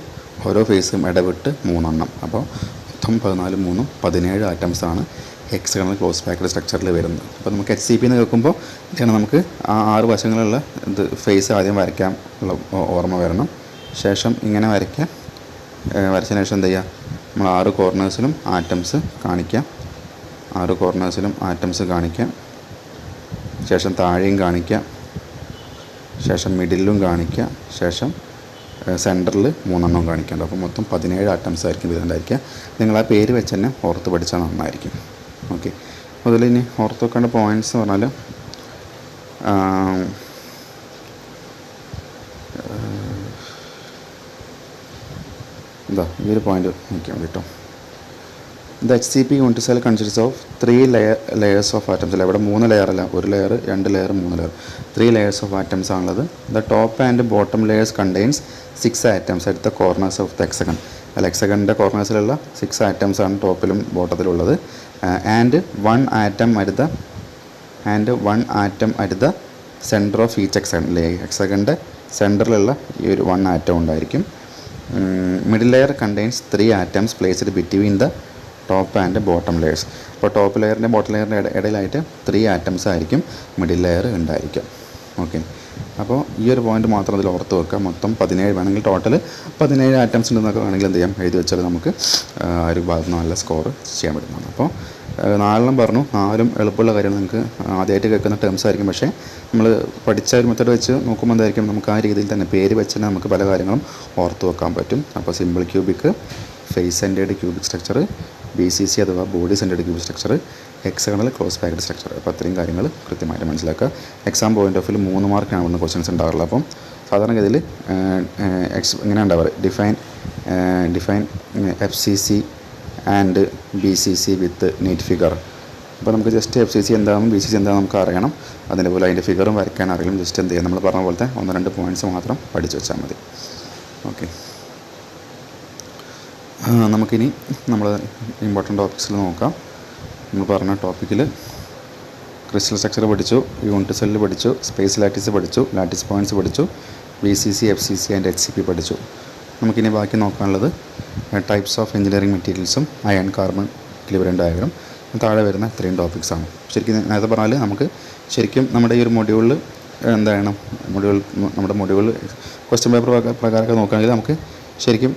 [SPEAKER 1] ഓരോ ഫേസും ഇടവിട്ട് മൂന്നെണ്ണം. അപ്പോൾ മൊത്തം പതിനാല് മൂന്നും പതിനേഴ് ആറ്റംസാണ് ഹെക്സഗണൽ ക്ലോസ് പാക്കഡ് സ്ട്രക്ചറിൽ വരുന്നത്. അപ്പോൾ നമുക്ക് എച്ച് സി പി എന്ന് കേൾക്കുമ്പോൾ ഇതാണ് നമുക്ക് ആ ആറ് വശങ്ങളുള്ള ഇത് ഫേസ് ആദ്യം വരയ്ക്കാൻ ഉള്ള ഓർമ്മ വരണം. ശേഷം ഇങ്ങനെ വരയ്ക്കാം ഏഹ് വരച്ചതിന് ശേഷം എന്ത് ചെയ്യുക? നമ്മൾ ആറ് കോർണേഴ്സിലും ആറ്റംസ് കാണിക്കാം ആറ് കോർണേഴ്സിലും ആറ്റംസ് കാണിക്കാം ശേഷം താഴെയും കാണിക്കാം. ശേഷം മിഡിലും കാണിക്കാം. ശേഷം സെന്ററിൽ മൂന്നെണ്ണം കാണിക്കുന്നുണ്ട് അപ്പോൾ മൊത്തം പതിനേഴ് അറ്റംസ് ആയിരിക്കും വരുന്നുണ്ടായിരിക്കുക നിങ്ങൾ ആ പേര് വെച്ച് തന്നെ ഓർത്ത് പഠിച്ചാൽ നന്നായിരിക്കും. ഓക്കെ അതിൽ ഇനി ഓർത്ത് വെക്കേണ്ട പോയിന്റ്സ് എന്ന് പറഞ്ഞാൽ എന്താ ഈ ഒരു പോയിന്റ് നോക്കിയാൽ കേട്ടോ the H C P unit cell consist of three layer layers of atoms അല്ല ഇവിടെ മൂന്ന് ലെയർ അല്ല. ഒരു ലെയർ രണ്ട് ലെയർ മൂന്ന് layer three layers of atoms ആണുള്ളത്. The top and bottom layers contains six atoms the corners of the hexagon അല്ല എക്സഗണിന്റെ കോർണേഴ്സിലുള്ള സിക്സ് ആറ്റംസ് ആണ് ടോപ്പിലും ബോട്ടത്തിലുള്ളത് and one atom at and one atom at centre of each hexagon അല്ലേ എക്സഗണിന്റെ സെന്ററിലുള്ള ഈ ഒരു വൺ ആറ്റം ഉണ്ടായിരിക്കും. Middle layer contains three atoms placed between the top and bottom layers അപ്പോൾ ടോപ്പ് ലെയറിന്റെ ബോട്ടം ലെയറിന്റെ ഇടയിലായിട്ട് ത്രീ ആറ്റംസ് ആയിരിക്കും മിഡിൽ ലെയർ ഉണ്ടായിരിക്കും. ഓക്കെ അപ്പോൾ ഈ ഒരു പോയിന്റ് മാത്രം അതിൽ ഓർത്ത് വെക്കുക. മൊത്തം പതിനേഴ് വേണമെങ്കിൽ ടോട്ടൽ പതിനേഴ് ആറ്റംസ് ഉണ്ടെന്നൊക്കെ വേണമെങ്കിൽ എന്ത് ചെയ്യാം? എഴുതി വെച്ചാൽ നമുക്ക് ഒരു ഭാഗത്ത് നല്ല സ്കോർ ചെയ്യാൻ പറ്റുന്നതാണ്. അപ്പോൾ നാലെണ്ണം പറഞ്ഞു. നാലും എളുപ്പമുള്ള കാര്യമാണ്. നിങ്ങൾക്ക് ആദ്യമായിട്ട് കേൾക്കുന്ന ടേംസ് ആയിരിക്കും. പക്ഷേ നമ്മൾ പഠിച്ച ഒരു മെത്തേഡ് വെച്ച് നോക്കുമ്പോൾ എന്തായിരിക്കും? നമുക്ക് ആ രീതിയിൽ തന്നെ പേര് വെച്ച് തന്നെ നമുക്ക് പല കാര്യങ്ങളും ഓർത്ത് വെക്കാൻ പറ്റും. അപ്പോൾ simple cubic face centred cubic structure B C C അഥവാ body centred cube structure hexagonal close packed structure അപ്പോൾ അത്രയും കാര്യങ്ങൾ കൃത്യമായിട്ട് മനസ്സിലാക്കുക. എക്സാം പോയിന്റ് ഓഫ് വ്യൂ മൂന്ന് മാർക്കാണ് ഇവിടുന്ന് ക്വസ്റ്റൻസ് ഉണ്ടാകാറുള്ളത് അപ്പം സാധാരണഗതിയിൽ എക്സ് ഇങ്ങനെ ഉണ്ടാവാറ് define define F C C and B C C with neat figure അപ്പോൾ നമുക്ക് ജസ്റ്റ് എഫ് സി സി എന്താണെന്നും ബി സി സി എന്താണെന്ന് നമുക്ക് അറിയണം. അതിന്റെ അതിന്റെ ഫിഗറും വരയ്ക്കാൻ അറിയണം. ജസ്റ്റ് എന്ത് ചെയ്യാം? നമ്മൾ പറഞ്ഞ പോലത്തെ ഒന്ന് രണ്ട് പോയിന്റ്സ് മാത്രം പഠിച്ചു വെച്ചാൽ മതി. ഓക്കെ നമുക്കിനി നമ്മൾ ഇമ്പോർട്ടന്റ് ടോപ്പിക്സിൽ നോക്കാം. നമ്മൾ പറഞ്ഞ ടോപ്പിക്കിൽ ക്രിസ്റ്റൽ സ്ട്രക്ചർ പഠിച്ചു യൂണിറ്റ് സെല്ല് പഠിച്ചു സ്പേസ് ലാറ്റിസ് പഠിച്ചു ലാറ്റിസ് പോയിന്റ്സ് പഠിച്ചു B C C F C C and H C P പഠിച്ചു. നമുക്കിനി ബാക്കി നോക്കാനുള്ളത് ടൈപ്സ് ഓഫ് എഞ്ചിനീയറിംഗ് മെറ്റീരിയൽസും അയൺ കാർബൺ ഇക്ലിബറിയം ഡയഗ്രം താഴെ വരുന്ന ഇത്രയും ടോപ്പിക്സാണ് ശരിക്കും നേരത്തെ പറഞ്ഞാൽ നമുക്ക് ശരിക്കും നമ്മുടെ ഈ ഒരു മൊഡ്യൂളിൽ എന്താണ് മൊഡ്യൂൾ നമ്മുടെ മൊഡ്യൂൾ ക്വസ്റ്റ്യൻ പേപ്പർ പ്രകാരമൊക്കെ നോക്കുകയാണെങ്കിൽ നമുക്ക് ശരിക്കും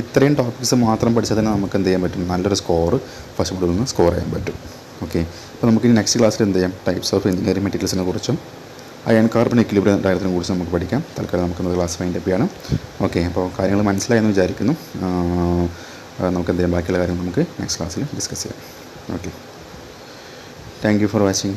[SPEAKER 1] ഇത്രയും ടോപ്പിക്സ് മാത്രം പഠിച്ചാൽ തന്നെ നമുക്ക് എന്ത് ചെയ്യാൻ പറ്റും? നല്ലൊരു സ്കോർ ഫസ്റ്റ് ബുഡിൽ നിന്ന് സ്കോർ ചെയ്യാൻ പറ്റും. ഓക്കെ അപ്പോൾ നമുക്ക് ഇനി നെക്സ്റ്റ് ക്ലാസ്സിൽ എന്ത് ചെയ്യാം? ടൈപ്സ് ഓഫ് എഞ്ചിനീയറിംഗ് മെറ്റീരിയൽസിനെ കുറിച്ചും അയൺ കാർബൺ എക്വിലിബ്രിയം ഡയഗ്രത്തിനെ കുറിച്ച് നമുക്ക് പഠിക്കാം. തൽക്കാലം നമുക്ക് ക്ലാസ് വൈൻഡ് അപ്പ് ചെയ്യണം. ഓക്കെ അപ്പോൾ കാര്യങ്ങൾ മനസ്സിലായെന്ന് വിചാരിക്കുന്നു. നമുക്ക് എന്ത് ചെയ്യാം? ബാക്കിയുള്ള കാര്യങ്ങൾ നമുക്ക് നെക്സ്റ്റ് ക്ലാസ്സിൽ ഡിസ്കസ് ചെയ്യാം. Okay thank you for watching